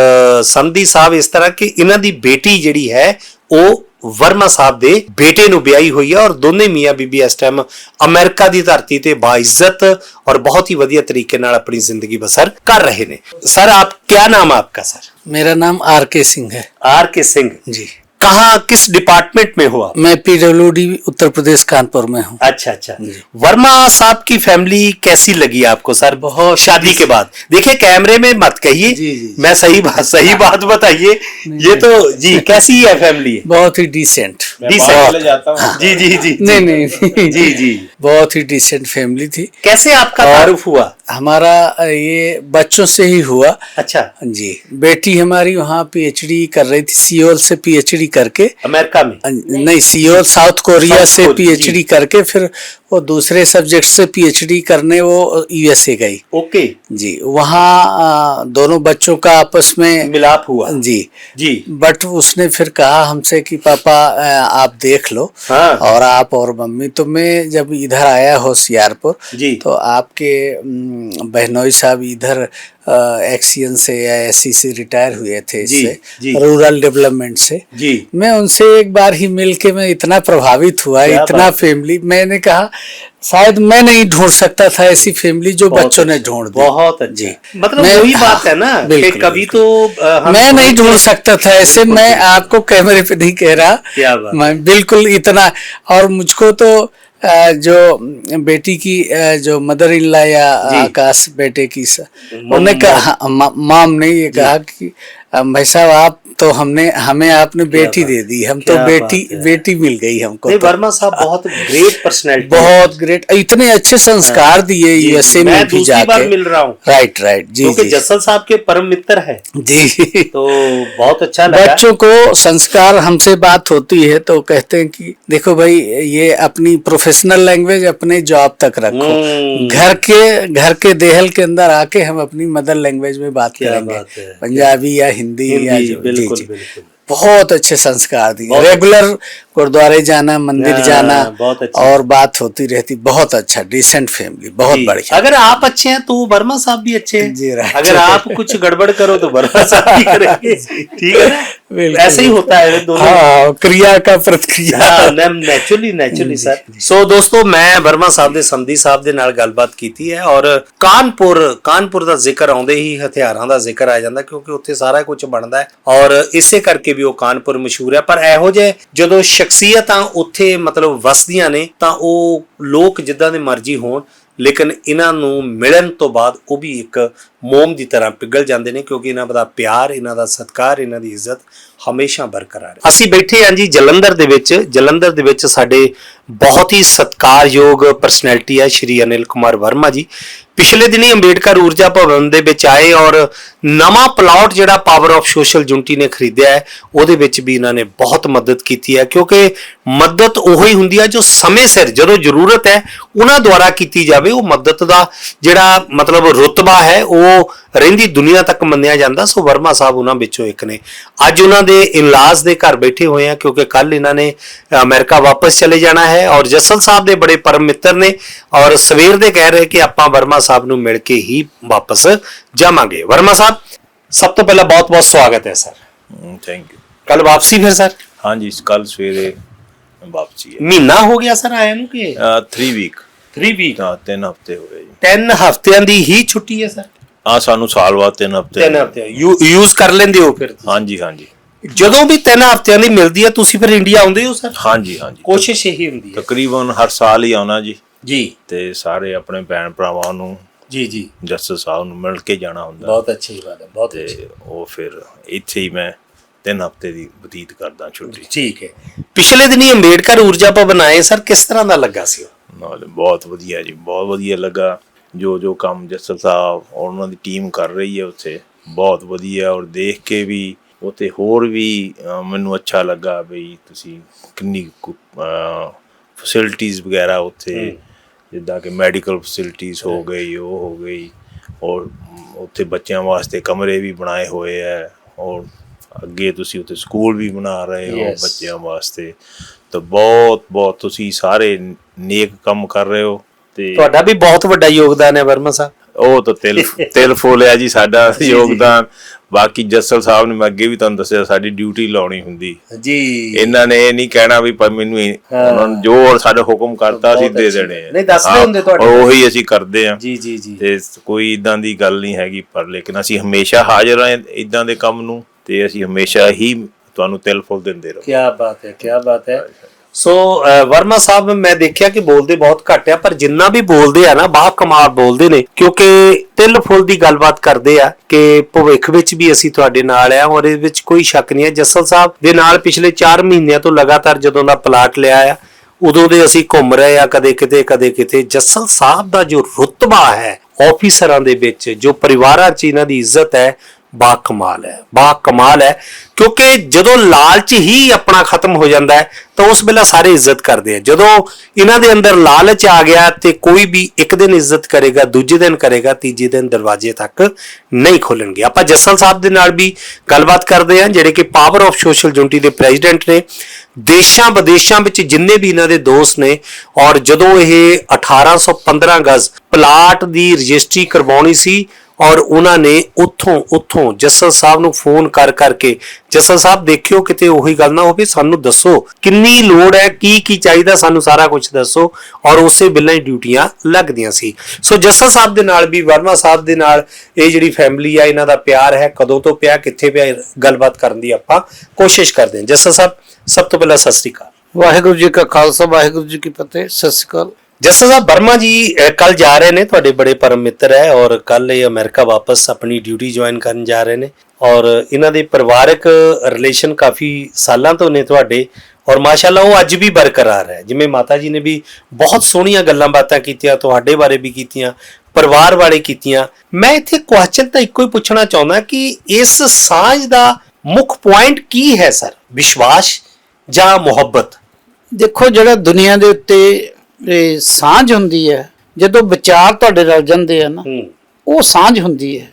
ਸੰਧੀ ਸਾਹਿਬ ਇਸ ਤਰ੍ਹਾਂ ਕਿ ਇਹਨਾਂ ਦੀ ਬੇਟੀ ਜਿਹੜੀ ਹੈ ਉਹ ਵਰਮਾ ਸਾਹਿਬ ਦੇ ਬੇਟੇ ਨੂੰ ਵਿਆਹੀ ਹੋਈ ਹੈ ਔਰ ਦੋਨੇ ਮੀਆਂ ਬੀਬੀ ਇਸ ਟਾਈਮ ਅਮਰੀਕਾ ਦੀ ਧਰਤੀ ਤੇ ਬਾਇਜ਼ਤ ਔਰ ਬਹੁਤ ਹੀ ਵਧੀਆ ਤਰੀਕੇ ਨਾਲ ਆਪਣੀ ਜ਼ਿੰਦਗੀ ਬਸਰ ਕਰ ਰਹੇ ਨੇ ਸਰ ਆਪ क्या नाम है आपका सर मेरा नाम आर के सिंह है आर के सिंह जी कहाँ किस डिपार्टमेंट में हुआ? मैं पीडब्ल्यूडी उत्तर प्रदेश कानपुर में हूँ। अच्छा अच्छा। वर्मा साहब की फैमिली कैसी लगी आपको सर? बहुत शादी के बाद। देखिए कैमरे में मत कहिए। मैं सही बात सही बात बताइए। ये तो जी कैसी है फैमिली बहुत ही डिसेंट जाता हूँ। जी जी जी नहीं नहीं। जी जी। बहुत ही डिसेंट फैमिली थी। कैसे आपका तारुफ हुआ? हमारा अ, ये बच्चों से ही हुआ अच्छा जी बेटी हमारी वहाँ पीएचडी कर रही थी सियोल से पीएचडी करके अमेरिका में अ, नहीं सियोल साउथ कोरिया साउथ से कोरिया, पीएचडी करके फिर वो दूसरे सब्जेक्ट से पीएचडी करने वो यूएसए गई। ओके जी वहाँ दोनों बच्चों का आपस में मिलाप हुआ। जी। जी। बट उसने फिर कहा हमसे कि पापा आप देख लो। हाँ। और आप और मम्मी तो मैं जब इधर आया होशियारपुर जी। तो आपके बहनोई साहब इधर एक्सीएन से या एससी से रिटायर हुए थे इससे रूरल डेवलपमेंट से। जी। मैं उनसे एक बार ही मिल के मैं इतना प्रभावित हुआ इतना फैमिली मैंने कहा शायद मैं नहीं ढूंढ सकता था ऐसी फैमिली जो बच्चों ने अच्छा, ढूंढ दी। बहुत अच्छा। जी। मतलब मैं- वही बात है ना कि कभी तो हम मैं नहीं ढूंढ सकता था ऐसे मैं आपको कैमरे पे नहीं कह रहा। क्या बात। मैं बिल्कुल इतना और मुझको तो जो बेटी की अ, जो मदर इन लॉ या जी। आकाश बेटे की स- मम- उन्होंने कहा हाँ, मा- माम ने ये कहा कि अ, भाई साहब आप तो हमने हमें आपने बेटी दे दी हम तो बेटी बेटी मिल गई हमको नहीं तो। वर्मा साहब बहुत ग्रेट पर्सनैलिटी बहुत ग्रेट इतने अच्छे संस्कार दिए यूएसए में भी दूसरी बार मिल रहा हूँ। राइट राइट जी क्योंकि जसल साहब के परम मित्र है। जी। तो बहुत अच्छा लगा। बच्चों को संस्कार हमसे बात होती है तो कहते हैं कि देखो भाई ये अपनी प्रोफेशनल लैंग्वेज अपने जॉब तक रखो। हम्म। घर के घर के देहल के अंदर आके हम अपनी मदर लैंग्वेज में बात करेंगे। पंजाबी या हिंदी, या हिंदी, जो जी, बिल्कुल जी। बिल्कुल बहुत अच्छे संस्कार दिए बहुत रेगुलर गुरुद्वारे जाना मंदिर हाँ, जाना बहुत अच्छा। और बात होती रहती बहुत अच्छा डिसेंट फैमिली बहुत जी, बढ़िया अगर आप अच्छे हैं तो वर्मा साहब भी अच्छे हैं जी, right. अगर आप कुछ गड़बड़ करो तो वर्मा साहब भी करेंगे ठीक है ना बिल्कुल। ऐसे ही होता है दोनों हाँ क्रिया का प्रतिक्रिया ਨੈਚੁਰਲੀ ਨੈਚੁਰਲੀ ਸਰ ਸੋ ਦੋਸਤੋ ਮੈਂ ਵਰਮਾ ਸਾਹਿਬ ਦੇ ਸੰਧੀ ਸਾਹਿਬ ਦੇ ਨਾਲ ਗੱਲਬਾਤ ਕੀਤੀ ਹੈ ਔਰ ਕਾਨਪੁਰ ਕਾਨਪੁਰ ਦਾ ਜ਼ਿਕਰ ਆਉਂਦੇ ਹੀ ਹਥਿਆਰਾਂ ਦਾ ਜ਼ਿਕਰ ਆ ਜਾਂਦਾ ਕਿਉਂਕਿ ਉੱਥੇ ਸਾਰਾ ਕੁਝ ਬਣਦਾ ਹੈ ਔਰ ਇਸੇ ਕਰਕੇ ਵੀ ਉਹ ਕਾਨਪੁਰ ਮਸ਼ਹੂਰ ਹੈ ਪਰ ਇਹੋ ਜਿਹੇ ਜਦੋਂ ਸ਼ਖਸੀਅਤਾਂ ਉੱਥੇ ਮਤਲਬ ਵਸਦੀਆਂ ਨੇ, ਤਾਂ ਉਹ ਲੋਕ ਜਿੱਦਾਂ ਦੇ ਮਰਜ਼ੀ ਹੋਣ, ਲੇਕਿਨ ਇਹਨਾਂ ਨੂੰ ਮਿਲਣ ਤੋਂ ਬਾਅਦ ਉਹ ਵੀ ਇੱਕ ਮੋਮ ਦੀ ਤਰ੍ਹਾਂ ਪਿਘਲ ਜਾਂਦੇ ਨੇ, ਕਿਉਂਕਿ ਇਹਨਾਂ ਦਾ ਪਿਆਰ, ਇਹਨਾਂ ਦਾ ਸਤਿਕਾਰ, ਇਹਨਾਂ ਦੀ ਇੱਜ਼ਤ ਹਮੇਸ਼ਾ ਬਰਕਰਾਰ ਹੈ ਅਸੀਂ ਬੈਠੇ ਹਾਂ ਜੀ ਜਲੰਧਰ ਦੇ ਵਿੱਚ। ਜਲੰਧਰ ਦੇ ਵਿੱਚ ਸਾਡੇ ਬਹੁਤ ਹੀ ਸਤਿਕਾਰਯੋਗ ਪਰਸਨੈਲਿਟੀ ਹੈ ਸ਼੍ਰੀ ਅਨਿਲ ਕੁਮਾਰ ਵਰਮਾ ਜੀ। ਪਿਛਲੇ ਦਿਨੀ ਅੰਬੇਡਕਰ ਊਰਜਾ ਭਵਨ ਦੇ ਵਿੱਚ ਆਏ ਔਰ ਨਵਾਂ ਪਲਾਟ ਜਿਹੜਾ ਪਾਵਰ ਆਫ ਸੋਸ਼ਲ ਯੂਨਿਟੀ ਨੇ ਖਰੀਦਿਆ ਹੈ, ਉਹਦੇ ਵਿੱਚ ਵੀ ਇਹਨਾਂ ਨੇ ਬਹੁਤ ਮਦਦ ਕੀਤੀ ਹੈ। ਕਿਉਂਕਿ ਮਦਦ ਉਹੀ ਹੀ ਹੁੰਦੀ ਹੈ ਜੋ ਸਮੇਂ ਸਿਰ ਜਦੋਂ ਜ਼ਰੂਰਤ ਹੈ, ਉਹਨਾਂ ਦੁਆਰਾ ਕੀਤੀ ਜਾਵੇ, ਉਹ ਮਦਦ ਦਾ ਜਿਹੜਾ ਮਤਲਬ ਰੁਤਬਾ ਹੈ, ਉਹ ਰਹਿੰਦੀ ਦੁਨੀਆ ਤੱਕ ਮੰਨਿਆ ਜਾਂਦਾ ਸੋ ਵਰਮਾ ਸਾਹਿਬ ਉਹਨਾਂ ਵਿੱਚੋਂ ਇੱਕ ਨੇ। ਅੱਜ ਉਹਨਾਂ ਦੇ ਇਨਲਾਜ਼ ਦੇ ਘਰ ਬੈਠੇ ਹੋਏ ਆ ਕਿਉਂਕਿ ਕੱਲ ਇਹਨਾਂ ਨੇ ਅਮਰੀਕਾ ਵਾਪਸ ਚਲੇ ਜਾਣਾ ਹੈ ਔਰ ਜਸਲ ਸਾਹਿਬ ਦੇ ਬੜੇ ਪਰਮ ਮਿੱਤਰ ਨੇ ਔਰ ਸਵੇਰ ਦੇ ਕਹਿ ਰਹੇ ਕਿ ਆਪਾਂ ਵਰਮਾ ਸਾਹਿਬ ਨੂੰ ਮਿਲ ਕੇ ਹੀ ਵਾਪਸ ਜਾਵਾਂਗੇ। ਵਰਮਾ ਸਾਹਿਬ ਸਭ ਤੋਂ ਪਹਿਲਾਂ ਬਹੁਤ-ਬਹੁਤ ਸਵਾਗਤ ਹੈ ਸਰ। ਥੈਂਕ ਯੂ ਕੱਲ ਵਾਪਸੀ ਫਿਰ ਸਰ? ਹਾਂਜੀ ਕੱਲ ਸਵੇਰੇ ਵਾਪਸੀ ਹੈ। ਮਹੀਨਾ ਹੋ ਗਿਆ ਸਰ ਆਇਆ ਨੂੰ ਕਿ? 3 ਵੀਕ 3 ਵੀਕ ਹਾਂ ਤਿੰਨ ਹਫ਼ਤੇ ਹੋ ਗਏ ਜੀ। 10 ਹਫ਼ਤਿਆਂ ਦੀ ਹੀ ਛੁੱਟੀ ਹੈ ਸਰ? ਆ ਸਾਨੂੰ ਸਾਲ ਬਾਅਦ ਤਿੰਨ ਹਫ਼ਤੇ 3 ਹਫ਼ਤੇ ਯੂਜ਼ ਕਰ ਲੈਂਦੇ ਹੋ ਫਿਰ ਹਾਂਜੀ ਹਾਂਜੀ। ਜਦੋਂ ਵੀ 3 ਹਫ਼ਤਿਆਂ ਦੀ ਮਿਲਦੀ ਹੈ ਤੁਸੀਂ ਫਿਰ ਇੰਡੀਆ ਆਉਂਦੇ ਹੋ ਸਰ ਹਾਂਜੀ ਹਾਂਜੀ। ਕੋਸ਼ਿਸ਼ ਇਹੀ ਹੁੰਦੀ ਹੈ ਤਕਰੀਬਨ ਹਰ ਸਾਲ ਹੀ ਆਉਣਾ ਜੀ। ਜੀ। ਤੇ ਸਾਰੇ ਆਪਣੇ ਭੈਣ ਭਰਾਵਾਂ ਨੂੰ ਜੀ ਜੀ। ਜਸਟਿਸ ਸਾਹਿਬ ਨੂੰ ਮਿਲ ਕੇ ਜਾਣਾ ਹੁੰਦਾ। ਬਹੁਤ ਅੱਛੀ ਬਾਤ ਹੈ ਬਹੁਤ ਤੇ ਅੱਛੀ। ਉਹ ਫਿਰ ਇੱਥੇ ਹੀ ਮੈਂ ਤਿੰਨ ਹਫ਼ਤੇ ਦੀ ਬਤੀਤ ਕਰਦਾ ਛੁੱਟੀ। ਠੀਕ ਹੈ। ਪਿਛਲੇ ਦਿਨੀ ਅੰਬੇਡਕਰ ਊਰਜਾ ਭਵਨ ਆਏ ਸਰ ਕਿਸ ਤਰ੍ਹਾਂ ਦਾ ਲੱਗਾ ਸੀ ਉਹ? ਬਹੁਤ ਵਧੀਆ ਜੀ ਬਹੁਤ ਵਧੀਆ ਲੱਗਾ। ਜੋ ਜੋ ਕੰਮ ਜਸਲ ਸਾਹਿਬ ਔਰ ਉਹਨਾਂ ਦੀ ਟੀਮ ਕਰ ਰਹੀ ਹੈ ਉੱਥੇ ਬਹੁਤ ਵਧੀਆ ਔਰ ਦੇਖ ਕੇ ਵੀ ਉੱਥੇ ਹੋਰ ਵੀ ਮੈਨੂੰ ਅੱਛਾ ਲੱਗਾ ਬਈ ਤੁਸੀਂ ਕਿੰਨੀ ਫੈਸਿਲਿਟੀਆਂ ਵਗੈਰਾ ਉੱਥੇ ਜਿੱਦਾਂ ਕਿ ਮੈਡੀਕਲ ਫੈਸਿਲਿਟੀਆਂ ਹੋ ਗਈ ਉਹ ਹੋ ਗਈ ਔਰ ਉੱਥੇ ਬੱਚਿਆਂ ਵਾਸਤੇ ਕਮਰੇ ਵੀ ਬਣਾਏ ਹੋਏ ਹੈ ਔਰ ਅੱਗੇ ਤੁਸੀਂ ਉੱਥੇ ਸਕੂਲ ਵੀ ਬਣਾ ਰਹੇ ਹੋ. ਬੱਚਿਆਂ ਵਾਸਤੇ। ਤਾਂ ਬਹੁਤ ਬਹੁਤ ਤੁਸੀਂ ਸਾਰੇ ਨੇਕ ਕੰਮ ਕਰ ਰਹੇ ਹੋ। ਤੇ ਤੁਹਾਡਾ ਵੀ ਬਹੁਤ ਵੱਡਾ ਯੋਗਦਾਨ ਹੈ ਵਰਮਾ ਸਾਹਿਬ। ਉਹ ਤਾਂ ਤਿਲ ਤਿਲ ਫੋਲਿਆ ਜੀ ਸਾਡਾ ਯੋਗਦਾਨ। ਬਾਕੀ ਜੱਸਲ ਸਾਹਿਬ ਨੇ ਮੈਂ ਅੱਗੇ ਵੀ ਤੁਹਾਨੂੰ ਦੱਸਿਆ ਸਾਡੀ ਡਿਊਟੀ ਲਾਉਣੀ ਹੁੰਦੀ। ਜੀ। ਇਹਨਾਂ ਨੇ ਇਹ ਨਹੀਂ ਕਹਿਣਾ ਵੀ ਮੈਨੂੰ ਉਹਨਾਂ ਨੇ ਜੋ ਸਾਡੇ ਹੁਕਮ ਕਰਤਾ ਅਸੀਂ ਦੇ ਦੇਣੇ ਆ। ਨਹੀਂ, ਦੱਸਦੇ ਹੁੰਦੇ ਤੁਹਾਡੇ। ਔਰ ਉਹੀ ਅਸੀਂ ਕਰਦੇ ਆ ਜੀ ਜੀ ਜੀ। ਤੇ ਕੋਈ ਇਦਾਂ ਦੀ ਗੱਲ ਨਹੀਂ ਹੈਗੀ ਪਰ ਲੇਕਿਨ ਅਸੀਂ ਹਮੇਸ਼ਾ ਹਾਜ਼ਰ ਹਾਂ ਇਦਾਂ ਦੇ ਕੰਮ ਨੂੰ ਤੇ ਅਸੀਂ ਹਮੇਸ਼ਾ ਹੀ ਤੁਹਾਨੂੰ ਤਿਲ ਫੁੱਲ ਦਿੰਦੇ ਰਹੋ। ਕੀ ਬਾਤ ਹੈ ਕੀ ਬਾਤ ਹੈ। ਸੋ ਵਰਮਾ ਸਾਹਿਬ, ਮੈਂ ਦੇਖਿਆ ਕਿ ਬੋਲਦੇ ਬਹੁਤ ਘੱਟ ਆ, ਪਰ ਜਿੰਨਾ ਵੀ ਬੋਲਦੇ ਆ ਨਾ ਬਾ ਕਮਾਲ ਬੋਲਦੇ ਨੇ, ਕਿਉਂਕਿ ਤਿਲ ਫੁੱਲ ਦੀ ਗੱਲਬਾਤ ਕਰਦੇ ਆ ਕਿ ਭਵਿੱਖ ਵਿੱਚ ਵੀ ਅਸੀਂ ਤੁਹਾਡੇ ਨਾਲ ਆ ਔਰ ਇਸ ਵਿੱਚ ਕੋਈ ਸ਼ੱਕ ਨਹੀਂ ਹੈ। ਜੱਸਲ ਸਾਹਿਬ ਦੇ ਨਾਲ ਪਿਛਲੇ 4 ਮਹੀਨਿਆਂ ਤੋਂ ਲਗਾਤਾਰ ਜਦੋਂ ਦਾ ਪਲਾਟ ਲਿਆ ਆ, ਉਦੋਂ ਦੇ ਅਸੀਂ ਘੁੰਮ ਰਹੇ ਆ ਕਦੇ ਕਿਤੇ ਕਦੇ ਕਿਤੇ। ਜੱਸਲ ਸਾਹਿਬ ਦਾ ਜੋ ਰੁਤਬਾ ਹੈ ਆਫੀਸਰਾਂ ਦੇ ਵਿੱਚ, ਜੋ ਪਰਿਵਾਰਾਂ 'ਚ ਇਹਨਾਂ ਦੀ ਇੱਜ਼ਤ ਹੈ, ਬਾ ਕਮਾਲ ਹੈ, ਬਾ ਕਮਾਲ ਹੈ। ਕਿਉਂਕਿ ਜਦੋਂ ਲਾਲਚ ਹੀ ਆਪਣਾ ਖਤਮ ਹੋ ਜਾਂਦਾ ਹੈ, ਤਾਂ ਉਸ ਵੇਲੇ ਸਾਰੇ ਇੱਜ਼ਤ ਕਰਦੇ ਆ। ਜਦੋਂ ਇਹਨਾਂ ਦੇ ਅੰਦਰ ਲਾਲਚ ਆ ਗਿਆ ਤੇ ਕੋਈ ਵੀ ਇੱਕ ਦਿਨ ਇੱਜ਼ਤ ਕਰੇਗਾ, ਦੂਜੇ ਦਿਨ ਕਰੇਗਾ, ਤੀਜੇ ਦਿਨ ਦਰਵਾਜ਼ੇ ਤੱਕ ਨਹੀਂ ਖੋਲਣਗੇ। ਆਪਾਂ ਜੱਸਲ ਸਾਹਿਬ ਦੇ ਨਾਲ ਵੀ ਗੱਲਬਾਤ ਕਰਦੇ ਹਾਂ, ਜਿਹੜੇ ਕਿ ਪਾਵਰ ਆਫ ਸੋਸ਼ਲ ਜੁਨਟੀ ਦੇ ਪ੍ਰੈਜ਼ੀਡੈਂਟ ਨੇ। ਦੇਸ਼ਾਂ ਵਿਦੇਸ਼ਾਂ ਵਿੱਚ ਜਿੰਨੇ ਵੀ ਇਹਨਾਂ ਦੇ ਦੋਸਤ ਨੇ, ਔਰ ਜਦੋਂ ਇਹ 1815 ਗਜ਼ ਪਲਾਟ ਦੀ ਰਜਿਸਟਰੀ ਕਰਵਾਉਣੀ ਸੀ, ਔਰ ਉਹਨਾਂ ਨੇ ਉੱਥੋਂ ਉੱਥੋਂ ਜੱਸਲ ਸਾਹਿਬ ਨੂੰ ਫੋਨ ਕਰ ਕਰਕੇ ਜੱਸਲ ਸਾਹਿਬ, ਦੇਖਿਓ ਕਿਤੇ ਉਹੀ ਗੱਲ ਨਾ ਹੋਵੇ, ਸਾਨੂੰ ਦੱਸੋ ਕਿੰਨੀ ਲੋੜ ਹੈ, ਕੀ ਕੀ ਚਾਹੀਦਾ, ਸਾਨੂੰ ਸਾਰਾ ਕੁਝ ਦੱਸੋ। ਔਰ ਉਸੇ ਬਿੱਲਾਂ ਹੀ ਡਿਊਟੀਆਂ ਲੱਗਦੀਆਂ ਸੀ। ਸੋ ਜੱਸਲ ਸਾਹਿਬ ਦੇ ਨਾਲ ਵੀ, ਵਰਮਾ ਸਾਹਿਬ ਦੇ ਨਾਲ ਇਹ ਜਿਹੜੀ ਫੈਮਿਲੀ ਆ, ਇਹਨਾਂ ਦਾ ਪਿਆਰ ਹੈ, ਕਦੋਂ ਤੋਂ ਪਿਆ, ਕਿੱਥੇ ਪਿਆ, ਗੱਲਬਾਤ ਕਰਨ ਦੀ ਆਪਾਂ ਕੋਸ਼ਿਸ਼ ਕਰਦੇ ਹਾਂ। ਜੱਸਲ ਸਾਹਿਬ, ਸਭ ਤੋਂ ਪਹਿਲਾਂ ਸਤਿ ਸ੍ਰੀ ਅਕਾਲ। ਵਾਹਿਗੁਰੂ ਜੀ ਕਾ ਖਾਲਸਾ, ਵਾਹਿਗੁਰੂ ਜੀ ਕੀ ਫਤਿਹ, ਸਤਿ ਸ਼੍ਰੀ ਅਕਾਲ। ਜੱਸਾ ਸਾਹਿਬ ਵਰਮਾ ਜੀ ਕੱਲ ਜਾ ਰਹੇ ਨੇ, ਤੁਹਾਡੇ ਬੜੇ ਪਰਮ ਮਿੱਤਰ ਹੈ ਔਰ ਕੱਲ ਇਹ ਅਮਰੀਕਾ ਵਾਪਸ ਆਪਣੀ ਡਿਊਟੀ ਜੁਆਇਨ ਕਰਨ ਜਾ ਰਹੇ ਨੇ ਔਰ ਇਹਨਾਂ ਦੇ ਪਰਿਵਾਰਕ ਰਿਲੇਸ਼ਨ ਕਾਫੀ ਸਾਲਾਂ ਤੋਂ ਨੇ ਤੁਹਾਡੇ ਔਰ ਮਾਸ਼ਾਅੱਲਾ ਉਹ ਅੱਜ ਵੀ ਬਰਕਰਾਰ ਹੈ। ਜਿਵੇਂ ਮਾਤਾ ਜੀ ਨੇ ਵੀ ਬਹੁਤ ਸੋਹਣੀਆਂ ਗੱਲਾਂ ਬਾਤਾਂ ਕੀਤੀਆਂ, ਤੁਹਾਡੇ ਬਾਰੇ ਵੀ ਕੀਤੀਆਂ, ਪਰਿਵਾਰ ਬਾਰੇ ਕੀਤੀਆਂ। ਮੈਂ ਇੱਥੇ ਕੁਐਸਚਨ ਤਾਂ ਇੱਕੋ ਹੀ ਪੁੱਛਣਾ ਚਾਹੁੰਦਾ ਕਿ ਇਸ ਸਾਂਝ ਦਾ ਮੁੱਖ ਪੁਆਇੰਟ ਕੀ ਹੈ, ਸਰ? ਵਿਸ਼ਵਾਸ ਜਾਂ ਮੁਹੱਬਤ? ਦੇਖੋ, ਜਿਹੜਾ ਦੁਨੀਆ ਦੇ ਉੱਤੇ ਇਹ ਸਾਂਝ ਹੁੰਦੀ ਹੈ। ਜਦੋਂ ਵਿਚਾਰ ਤੁਹਾਡੇ ਰਲ ਜਾਂਦੇ ਆ ਨਾ ਉਹ ਸਾਂਝ ਹੁੰਦੀ ਹੈ।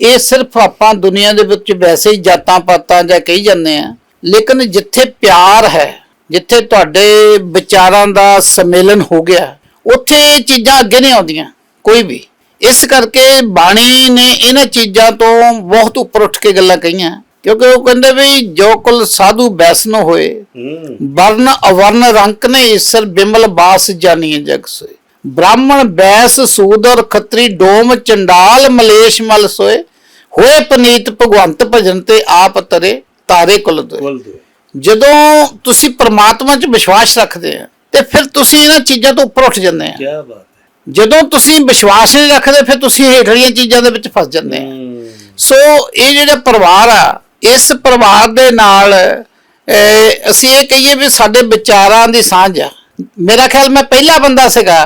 ਇਹ ਸਿਰਫ ਆਪਾਂ ਦੁਨੀਆ ਦੇ ਵਿੱਚ ਵੈਸੇ ਹੀ ਜਾਤਾਂ ਪਾਤਾਂ ਜਾਂ ਕਹੀ ਜਾਂਦੇ ਆ ਲੇਕਿਨ ਜਿੱਥੇ ਪਿਆਰ ਹੈ ਜਿੱਥੇ ਤੁਹਾਡੇ ਵਿਚਾਰਾਂ ਦਾ ਸੰਮੇਲਨ ਹੋ ਗਿਆ ਉੱਥੇ ਇਹ ਚੀਜ਼ਾਂ ਅੱਗੇ ਨਹੀਂ ਆਉਂਦੀਆਂ ਕੋਈ ਵੀ। ਇਸ ਕਰਕੇ ਬਾਣੀ ਨੇ ਇਹਨਾਂ ਚੀਜ਼ਾਂ ਤੋਂ ਬਹੁਤ ਉੱਪਰ ਉੱਠ ਕੇ ਗੱਲਾਂ ਕਹੀਆਂ। ਕਿਉਂਕਿ ਉਹ ਕਹਿੰਦੇ ਵੀ ਜੋ ਕੁਲ ਸਾਧੂ ਬੈਸਨ ਹੋਏ ਵਰਨ ਅਵਰਨ ਰੰਕ ਨੇ ਈਸ਼ਰ ਬਿਮਲ ਬਾਸ ਜਾਨੀਏ ਜਗ ਸੋਏ। ਬ੍ਰਾਹਮਣ ਬੈਸ ਸੂਦਰ ਖੱਤਰੀ ਡੋਮ ਚੰਡਾਲ ਮਲੇਸ਼ ਮਲ ਸੋਏ। ਹੋਏ ਪਨੀਤ ਭਗਵੰਤ ਭਜਨ ਤੇ ਆਪ ਤਰੇ ਤਾਰੇ ਕੁਲ ਦੋ ਜਦੋਂ ਤੁਸੀਂ ਪ੍ਰਮਾਤਮਾ 'ਚ ਵਿਸ਼ਵਾਸ ਰੱਖਦੇ ਆ ਤੇ ਫਿਰ ਤੁਸੀਂ ਇਹਨਾਂ ਚੀਜ਼ਾਂ ਤੋਂ ਉੱਪਰ ਉੱਠ ਜਾਂਦੇ ਆ। ਕੀ ਬਾਤ ਹੈ। ਜਦੋਂ ਤੁਸੀਂ ਵਿਸ਼ਵਾਸ ਨਹੀਂ ਰੱਖਦੇ ਫਿਰ ਤੁਸੀਂ ਹੇਠਲੀਆਂ ਚੀਜ਼ਾਂ ਦੇ ਵਿੱਚ ਫਸ ਜਾਂਦੇ ਆ। ਸੋ ਇਹ ਜਿਹੜਾ ਪਰਿਵਾਰ ਆ ਇਸ ਪਰਿਵਾਰ ਦੇ ਨਾਲ ਅਸੀਂ ਇਹ ਕਹੀਏ ਵੀ ਸਾਡੇ ਵਿਚਾਰਾਂ ਦੀ ਸਾਂਝ ਆ। ਮੇਰਾ ਖਿਆਲ ਮੈਂ ਪਹਿਲਾ ਬੰਦਾ ਸੀਗਾ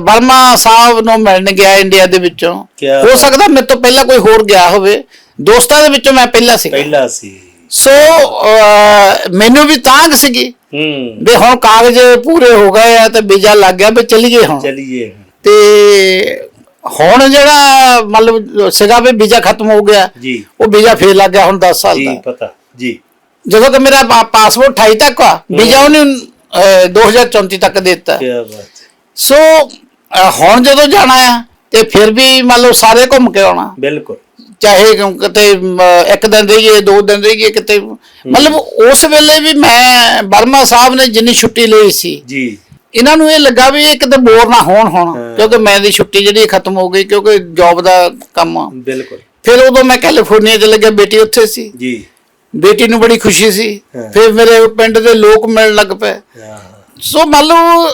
ਬਰਮਾ ਸਾਹਿਬ ਨੂੰ ਮਿਲਣ ਗਿਆ ਇੰਡੀਆ ਦੇ ਵਿੱਚੋਂ। ਹੋ ਸਕਦਾ ਮੇਰੇ ਤੋਂ ਪਹਿਲਾਂ ਕੋਈ ਹੋਰ ਗਿਆ ਹੋਵੇ। ਦੋਸਤਾਂ ਦੇ ਵਿੱਚੋਂ ਮੈਂ ਪਹਿਲਾ ਸੀਗਾ। ਪਹਿਲਾ ਸੀ। ਸੋ ਮੈਨੂੰ ਵੀ ਤਾਂਗ ਸੀਗੀ ਹੂੰ। ਵੀ ਹੁਣ ਕਾਗਜ਼ ਪੂਰੇ ਹੋ ਗਏ ਆ ਤੇ ਵੀਜ਼ਾ ਲੱਗ ਗਿਆ ਵੀ ਚੱਲੀਏ ਹੁਣ। ਚਲਿਏ ਤੇ ਹੁਣ ਜਿਹੜਾ ਮਤਲਬ ਸੀਗਾ ਵੀ ਵੀਜ਼ਾ ਖਤਮ ਹੋ ਗਿਆ ਜੀ। ਉਹ ਵੀਜ਼ਾ ਫੇਰ ਲੱਗ ਗਿਆ ਹੁਣ 10 ਸਾਲ ਜੀ ਦਾ। ਪਤਾ ਜੀ। ਜਦੋਂ ਕਿ ਮੇਰਾ ਪਾ- ਪਾਸਪੋਰਟ 28 ਤੱਕ ਆ ਵੀਜ਼ਾ ਉਹਨੇ ਅਹ, 2034 ਤੱਕ ਦੇ ਦਿੱਤਾ। ਕੀ ਬਾਤ ਹੈ। ਸੋ ਹੁਣ ਜਦੋਂ ਜਾਣਾ ਆ ਤੇ ਫਿਰ ਵੀ ਮੰਨ ਲਓ ਸਾਰੇ ਘੁੰਮ ਕੇ ਆਉਣਾ। ਬਿਲਕੁਲ। ਚਾਹੇ ਕਿਤੇ ਇੱਕ ਦਿਨ ਰਹੀਏ ਦੋ ਦਿਨ ਰਹੀਏ ਕਿਤੇ ਮਤਲਬ ਉਸ ਵੇਲੇ ਵੀ ਮੈਂ ਬਰਮਾ ਸਾਹਿਬ ਨੇ ਜਿੰਨੀ ਛੁੱਟੀ ਲਈ ਸੀ ਜੀ। ਇਹਨਾਂ ਨੂੰ ਇਹ ਲੱਗਾ ਵੀ ਇਹ ਕਿਤੇ ਬੋਰ ਨਾ ਹੋਣ ਹੁਣ ਕਿਉਂਕਿ ਮੈਂ ਦੀ ਛੁੱਟੀ ਜਿਹੜੀ ਖਤਮ ਹੋ ਗਈ ਕਿਉਂਕਿ ਜੌਬ ਦਾ ਕੰਮ ਆ। ਬਿਲਕੁਲ। ਫਿਰ ਉਦੋਂ ਮੈਂ ਕੈਲੀਫੋਰਨੀਆ ਚ ਲੱਗਿਆ ਬੇਟੀ ਉੱਥੇ ਸੀ। ਜੀ। ਬੇਟੀ ਨੂੰ ਬੜੀ ਖੁਸ਼ੀ ਸੀ। ਫਿਰ ਮੇਰੇ ਪਿੰਡ ਦੇ ਲੋਕ ਮਿਲਣ ਲੱਗ ਪਏ। ਸੋ ਮੰਨ ਲਓ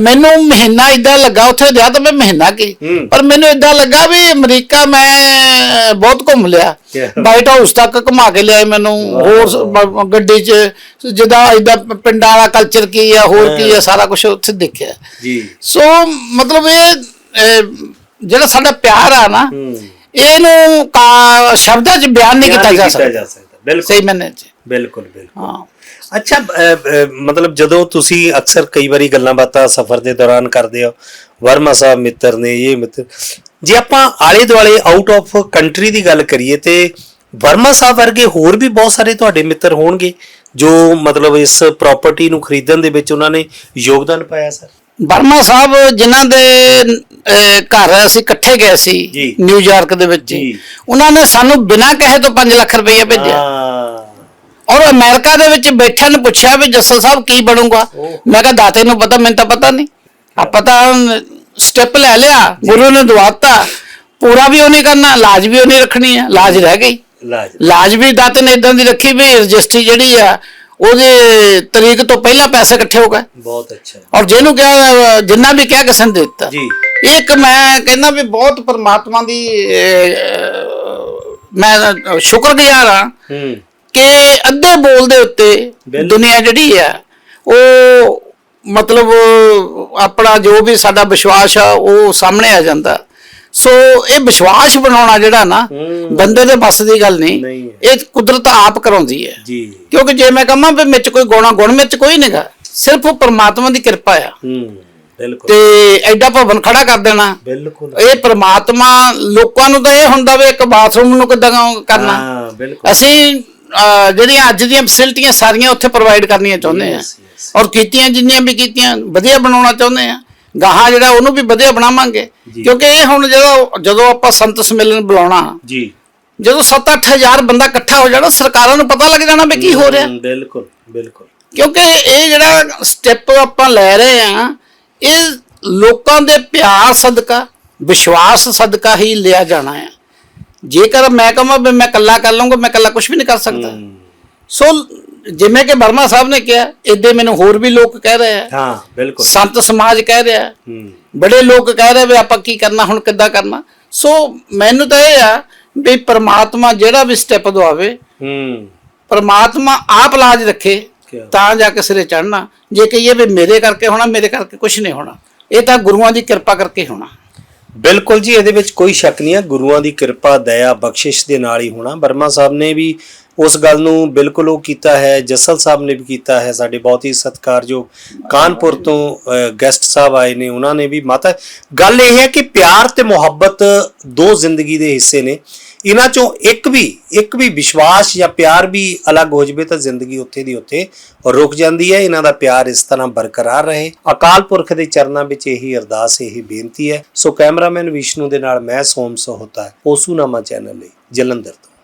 ਮੈਨੂੰ ਮਹੀਨਾ ਇਦਾਂ ਲੱਗਾ ਉੱਥੇ ਰਿਹਾ ਤਾਂ ਮੈਂ ਮਹੀਨਾ ਕੀ। ਪਰ ਮੈਨੂੰ ਇਦਾਂ ਲੱਗਾ ਵੀ ਅਮਰੀਕਾ ਮੈਂ ਬਹੁਤ ਘੁੰਮ ਲਿਆ? ਵਾਈਟ ਹਾਊਸ ਤੱਕ ਘੁਮਾ ਕੇ ਲਿਆਏ ਮੈਨੂੰ। ਹੋਰ ਗੱਡੀ 'ਚ ਜਿੱਦਾਂ ਇਦਾਂ ਪਿੰਡਾਂ ਵਾਲਾ ਕਲਚਰ ਕੀ ਆ ਹੋਰ ਕੀ ਆ ਸਾਰਾ ਕੁਝ ਉੱਥੇ ਦੇਖਿਆ। ਜੀ। ਸੋ ਮਤਲਬ ਇਹ ਜਿਹੜਾ ਸਾਡਾ ਪਿਆਰ ਆ ਨਾ ਇਹਨੂੰ ਸ਼ਬਦਾਂ 'ਚ ਬਿਆਨ ਨਹੀਂ ਕੀਤਾ ਜਾ ਸਕਦਾ। ਬਿਲਕੁਲ। ਸਹੀ ਮੰਨੇ ਬਿਲਕੁਲ ਬਿਲਕੁਲ। ਹਾਂ। ਅੱਛਾ ਮਤਲਬ ਜਦੋਂ ਤੁਸੀਂ ਅਕਸਰ ਕਈ ਵਾਰੀ ਗੱਲਾਂ ਬਾਤਾਂ ਸਫ਼ਰ ਦੇ ਦੌਰਾਨ ਕਰਦੇ ਹੋ ਵਰਮਾ ਸਾਹਿਬ ਮਿੱਤਰ ਨੇ ਇਹ ਮਿੱਤਰ ਜੇ ਆਪਾਂ ਆਲੇ ਦੁਆਲੇ ਆਊਟ ਆਫ ਕੰਟਰੀ ਦੀ ਗੱਲ ਕਰੀਏ ਤੇ ਵਰਮਾ ਸਾਹਿਬ ਵਰਗੇ ਹੋਰ ਵੀ ਬਹੁਤ ਸਾਰੇ ਤੁਹਾਡੇ ਮਿੱਤਰ ਹੋਣਗੇ ਜੋ ਮਤਲਬ ਇਸ ਪ੍ਰਾਪਰਟੀ ਨੂੰ ਖਰੀਦਣ ਦੇ ਵਿੱਚ ਉਹਨਾਂ ਨੇ ਯੋਗਦਾਨ ਪਾਇਆ ਸਰ ਬਰਮਾ ਸਾਹਿਬ ਜਿਨ੍ਹਾਂ ਦੇ ਘਰ ਅਸੀਂ ਇਕੱਠੇ ਗਏ ਸੀ। ਨਿਊਯਾਰਕ ਦੇ ਵਿੱਚ ਜੀ। ਉਹਨਾਂ ਨੇ ਸਾਨੂੰ ਬਿਨਾਂ ਕਹੇ ਤੋਂ 5 ਲੱਖ ਰੁਪਏ ਭੇਜਿਆ ਔਰ ਅਮਰੀਕਾ ਦੇ ਵਿੱਚ ਬੈਠਿਆਂ ਨੇ ਪੁੱਛਿਆ ਵੀ ਜੱਸਲ ਸਾਹਿਬ ਕੀ ਬਣੂਗਾ। ਮੈਂ ਕਿਹਾ ਦਾਤੇ ਨੂੰ ਪਤਾ ਮੈਨੂੰ ਤਾਂ ਪਤਾ ਨਹੀਂ। ਆਪਾਂ ਤਾਂ ਸਟੈਪ ਲੈ ਲਿਆ ਗੁਰੂ ਨੇ ਦਵਾਤਾ। ਪੂਰਾ ਵੀ ਉਹ ਨਹੀਂ ਕਰਨਾ ਲਾਜ ਵੀ ਉਹ ਨਹੀਂ ਰੱਖਣੀ ਹੈ ਲਾਜ ਰਹਿ ਗਈ। ਲਾਜ। ਵੀ ਦਾਤੇ ਨੇ ਇਦਾਂ ਦੀ ਰੱਖੀ ਵੀ ਰਜਿਸਟਰੀ ਜਿਹੜੀ ਆ ਉਹਦੇ ਤਰੀਕ ਤੋਂ ਪਹਿਲਾਂ ਪੈਸੇ ਇਕੱਠੇ ਹੋ ਗਏ। ਬਹੁਤ ਅੱਛਾ। ਔਰ ਜਿਹਨੂੰ ਕਿਹਾ ਜਿੰਨਾ ਵੀ ਕਿਹਾ ਕਿਸੇ ਨੇ ਦੇ ਦਿੱਤਾ। ਜੀ। ਇੱਕ ਮੈਂ ਕਹਿੰਦਾ ਵੀ ਬਹੁਤ ਪਰਮਾਤਮਾ ਦੀ ਮੈਂ ਸ਼ੁਕਰਗੁਜ਼ਾਰ ਹੂੰ। ਕਿ ਅੱਧੇ ਬੋਲ ਦੇ ਉੱਤੇ। ਦੁਨੀਆ ਜਿਹੜੀ ਆ ਉਹ ਮਤਲਬ ਆਪਣਾ ਜੋ ਵੀ ਸਾਡਾ ਵਿਸ਼ਵਾਸ ਆ ਉਹ ਸਾਹਮਣੇ ਆ ਜਾਂਦਾ। ਸੋ ਇਹ ਵਿਸ਼ਵਾਸ ਬਣਾਉਣਾ ਜਿਹੜਾ ਨਾ। ਬੰਦੇ ਦੇ ਬਸ ਦੀ ਗੱਲ ਨਹੀਂ। ਇਹ ਕੁਦਰਤ ਆਪ ਕਰਾਉਂਦੀ ਹੈ। ਜੀ। ਕਿਉਂਕਿ ਜੇ ਮੈਂ ਕਹਾਂ ਵੀ ਵਿੱਚ ਕੋਈ ਗੁਣਾ ਗੁਣ ਵਿੱਚ ਕੋਈ ਨਹੀਂਗਾ ਸਿਰਫ ਉਹ ਪਰਮਾਤਮਾ ਦੀ ਕਿਰਪਾ ਆ। ਬਿਲਕੁਲ। ਤੇ ਐਡਾ ਭਵਨ ਖੜਾ ਕਰ ਦੇਣਾ। ਬਿਲਕੁਲ। ਇਹ ਪਰਮਾਤਮਾ ਲੋਕਾਂ ਨੂੰ ਤਾਂ ਇਹ ਹੁੰਦਾ ਵੀ ਇੱਕ ਬਾਥਰੂਮ ਨੂੰ ਕਿੱਦਾਂ ਕਰਨਾ। ਹਾਂ ਬਿਲਕੁਲ। ਅਸੀਂ ਜਿਹੜੀਆਂ ਅੱਜ ਦੀਆਂ ਫੈਸਿਲਿਟੀਆਂ ਸਾਰੀਆਂ ਉੱਥੇ ਪ੍ਰੋਵਾਈਡ ਕਰਨੀਆਂ ਚਾਹੁੰਦੇ ਆ. ਔਰ ਕੀਤੀਆਂ ਜਿੰਨੀਆਂ ਵੀ ਕੀਤੀਆਂ ਵਧੀਆ ਬਣਾਉਣਾ ਚਾਹੁੰਦੇ ਆ। ਗਾਹਾਂ ਜਿਹੜਾ ਉਹਨੂੰ ਵੀ ਵਧੀਆ ਬਣਾਵਾਂਗੇ। ਕਿਉਂਕਿ ਇਹ ਹੁਣ ਜਦੋਂ ਜਦੋਂ ਆਪਾਂ ਸੰਤ ਸਮੇਲਨ ਬੁਲਾਉਣਾ ਜੀ। ਜਦੋਂ 7-8000 ਬੰਦਾ ਇਕੱਠਾ ਹੋ ਜਾਣਾ ਸਰਕਾਰਾਂ ਨੂੰ ਪਤਾ ਲੱਗ ਜਾਣਾ ਵੀ ਕੀ ਹੋ ਰਿਹਾ। ਬਿਲਕੁਲ ਬਿਲਕੁਲ। ਕਿਉਂਕਿ ਇਹ ਜਿਹੜਾ ਸਟੈਪ ਆਪਾਂ ਲੈ ਰਹੇ ਆ ਇਹ ਲੋਕਾਂ ਦੇ ਪਿਆਰ ਸਦਕਾ ਵਿਸ਼ਵਾਸ ਸਦਕਾ ਹੀ ਲਿਆ ਜਾਣਾ ਹੈ ਜੇਕਰ ਮੈਂ ਕਹਾਂ ਵੀ ਮੈਂ ਇਕੱਲਾ ਕਰ ਲਵਾਂਗਾ ਮੈਂ ਇਕੱਲਾ ਕੁਝ ਵੀ ਨਹੀਂ ਕਰ ਸਕਦਾ। ਸੋ ਜਿਵੇਂ ਕਿ ਵਰਮਾ ਸਾਹਿਬ ਨੇ ਕਿਹਾ ਇਦਾਂ ਮੈਨੂੰ ਹੋਰ ਵੀ ਲੋਕ ਕਹਿ ਰਹੇ ਆ। ਹਾਂ ਬਿਲਕੁਲ। ਸੰਤ ਸਮਾਜ ਕਹਿ ਰਿਹਾ। ਹੂੰ। ਬੜੇ ਲੋਕ ਕਹਿ ਰਹੇ ਵੀ ਆਪਾਂ ਕੀ ਕਰਨਾ ਹੁਣ ਕਿੱਦਾਂ ਕਰਨਾ। ਸੋ ਮੈਨੂੰ ਤਾਂ ਇਹ ਆ ਵੀ ਪ੍ਰਮਾਤਮਾ ਜਿਹੜਾ ਵੀ ਸਟੈਪ ਦਵਾਵੇ ਹੂੰ। ਪਰਮਾਤਮਾ ਆਪ ਲਾਜ ਰੱਖੇ? ਤਾਂ ਜਾ ਕੇ ਸਿਰੇ ਚੜਨਾ ਜੇ ਕਹੀਏ ਵੀ ਮੇਰੇ ਕਰਕੇ ਹੋਣਾ ਮੇਰੇ ਕਰਕੇ ਕੁਝ ਨਹੀਂ ਹੋਣਾ। ਇਹ ਤਾਂ ਗੁਰੂਆਂ ਦੀ ਕਿਰਪਾ ਕਰਕੇ ਹੋਣਾ। ਬਿਲਕੁਲ ਜੀ, ਇਹਦੇ ਵਿੱਚ ਕੋਈ ਸ਼ੱਕ ਨਹੀਂ ਹੈ। ਗੁਰੂਆਂ ਦੀ ਕਿਰਪਾ, ਦਇਆ, ਬਖਸ਼ਿਸ਼ ਦੇ ਨਾਲ ਹੀ ਹੋਣਾ। ਬਰਮਾ ਸਾਹਿਬ ਨੇ ਵੀ ਉਸ ਗੱਲ ਨੂੰ ਬਿਲਕੁਲ ਉਹ ਕੀਤਾ ਹੈ, ਜਸਲ ਸਾਹਿਬ ਨੇ ਵੀ ਕੀਤਾ ਹੈ। ਸਾਡੇ ਬਹੁਤ ਹੀ ਸਤਿਕਾਰਯੋਗ ਕਾਨਪੁਰ ਤੋਂ ਗੈਸਟ ਸਾਹਿਬ ਆਏ ਨੇ। ਉਹਨਾਂ ਨੇ ਵੀ ਮਾਤਾ, ਗੱਲ ਇਹ ਹੈ ਕਿ ਪਿਆਰ ਤੇ ਮੁਹੱਬਤ ਦੋ ਜ਼ਿੰਦਗੀ ਦੇ ਹਿੱਸੇ ਨੇ। ਇਹਨਾਂ ਚੋਂ ਇੱਕ ਵੀ ਇੱਕ ਵੀ ਵਿਸ਼ਵਾਸ ਜਾਂ ਪਿਆਰ ਵੀ ਅਲੱਗ ਹੋ ਜਵੇ ਤਾਂ ਜ਼ਿੰਦਗੀ ਉੱਥੇ ਦੀ ਉੱਥੇ ਰੁਕ ਜਾਂਦੀ ਹੈ। ਇਹਨਾਂ ਦਾ ਪਿਆਰ ਇਸ ਤਰ੍ਹਾਂ ਬਰਕਰਾਰ ਰਹੇ। ਅਕਾਲ ਪੁਰਖ ਦੇ ਚਰਨਾਂ ਵਿੱਚ ਇਹੀ ਅਰਦਾਸ, ਇਹੀ ਬੇਨਤੀ ਹੈ। ਸੋ ਕੈਮਰਾਮੈਨ ਵਿਸ਼ਨੂੰ ਦੇ ਨਾਲ ਮੈਂ ਸੋਮ ਸੋਹਤਾ, ਪੋਸੂਨਾਮਾ ਚੈਨਲ ਲਈ ਜਲੰਧਰ ਤੋਂ।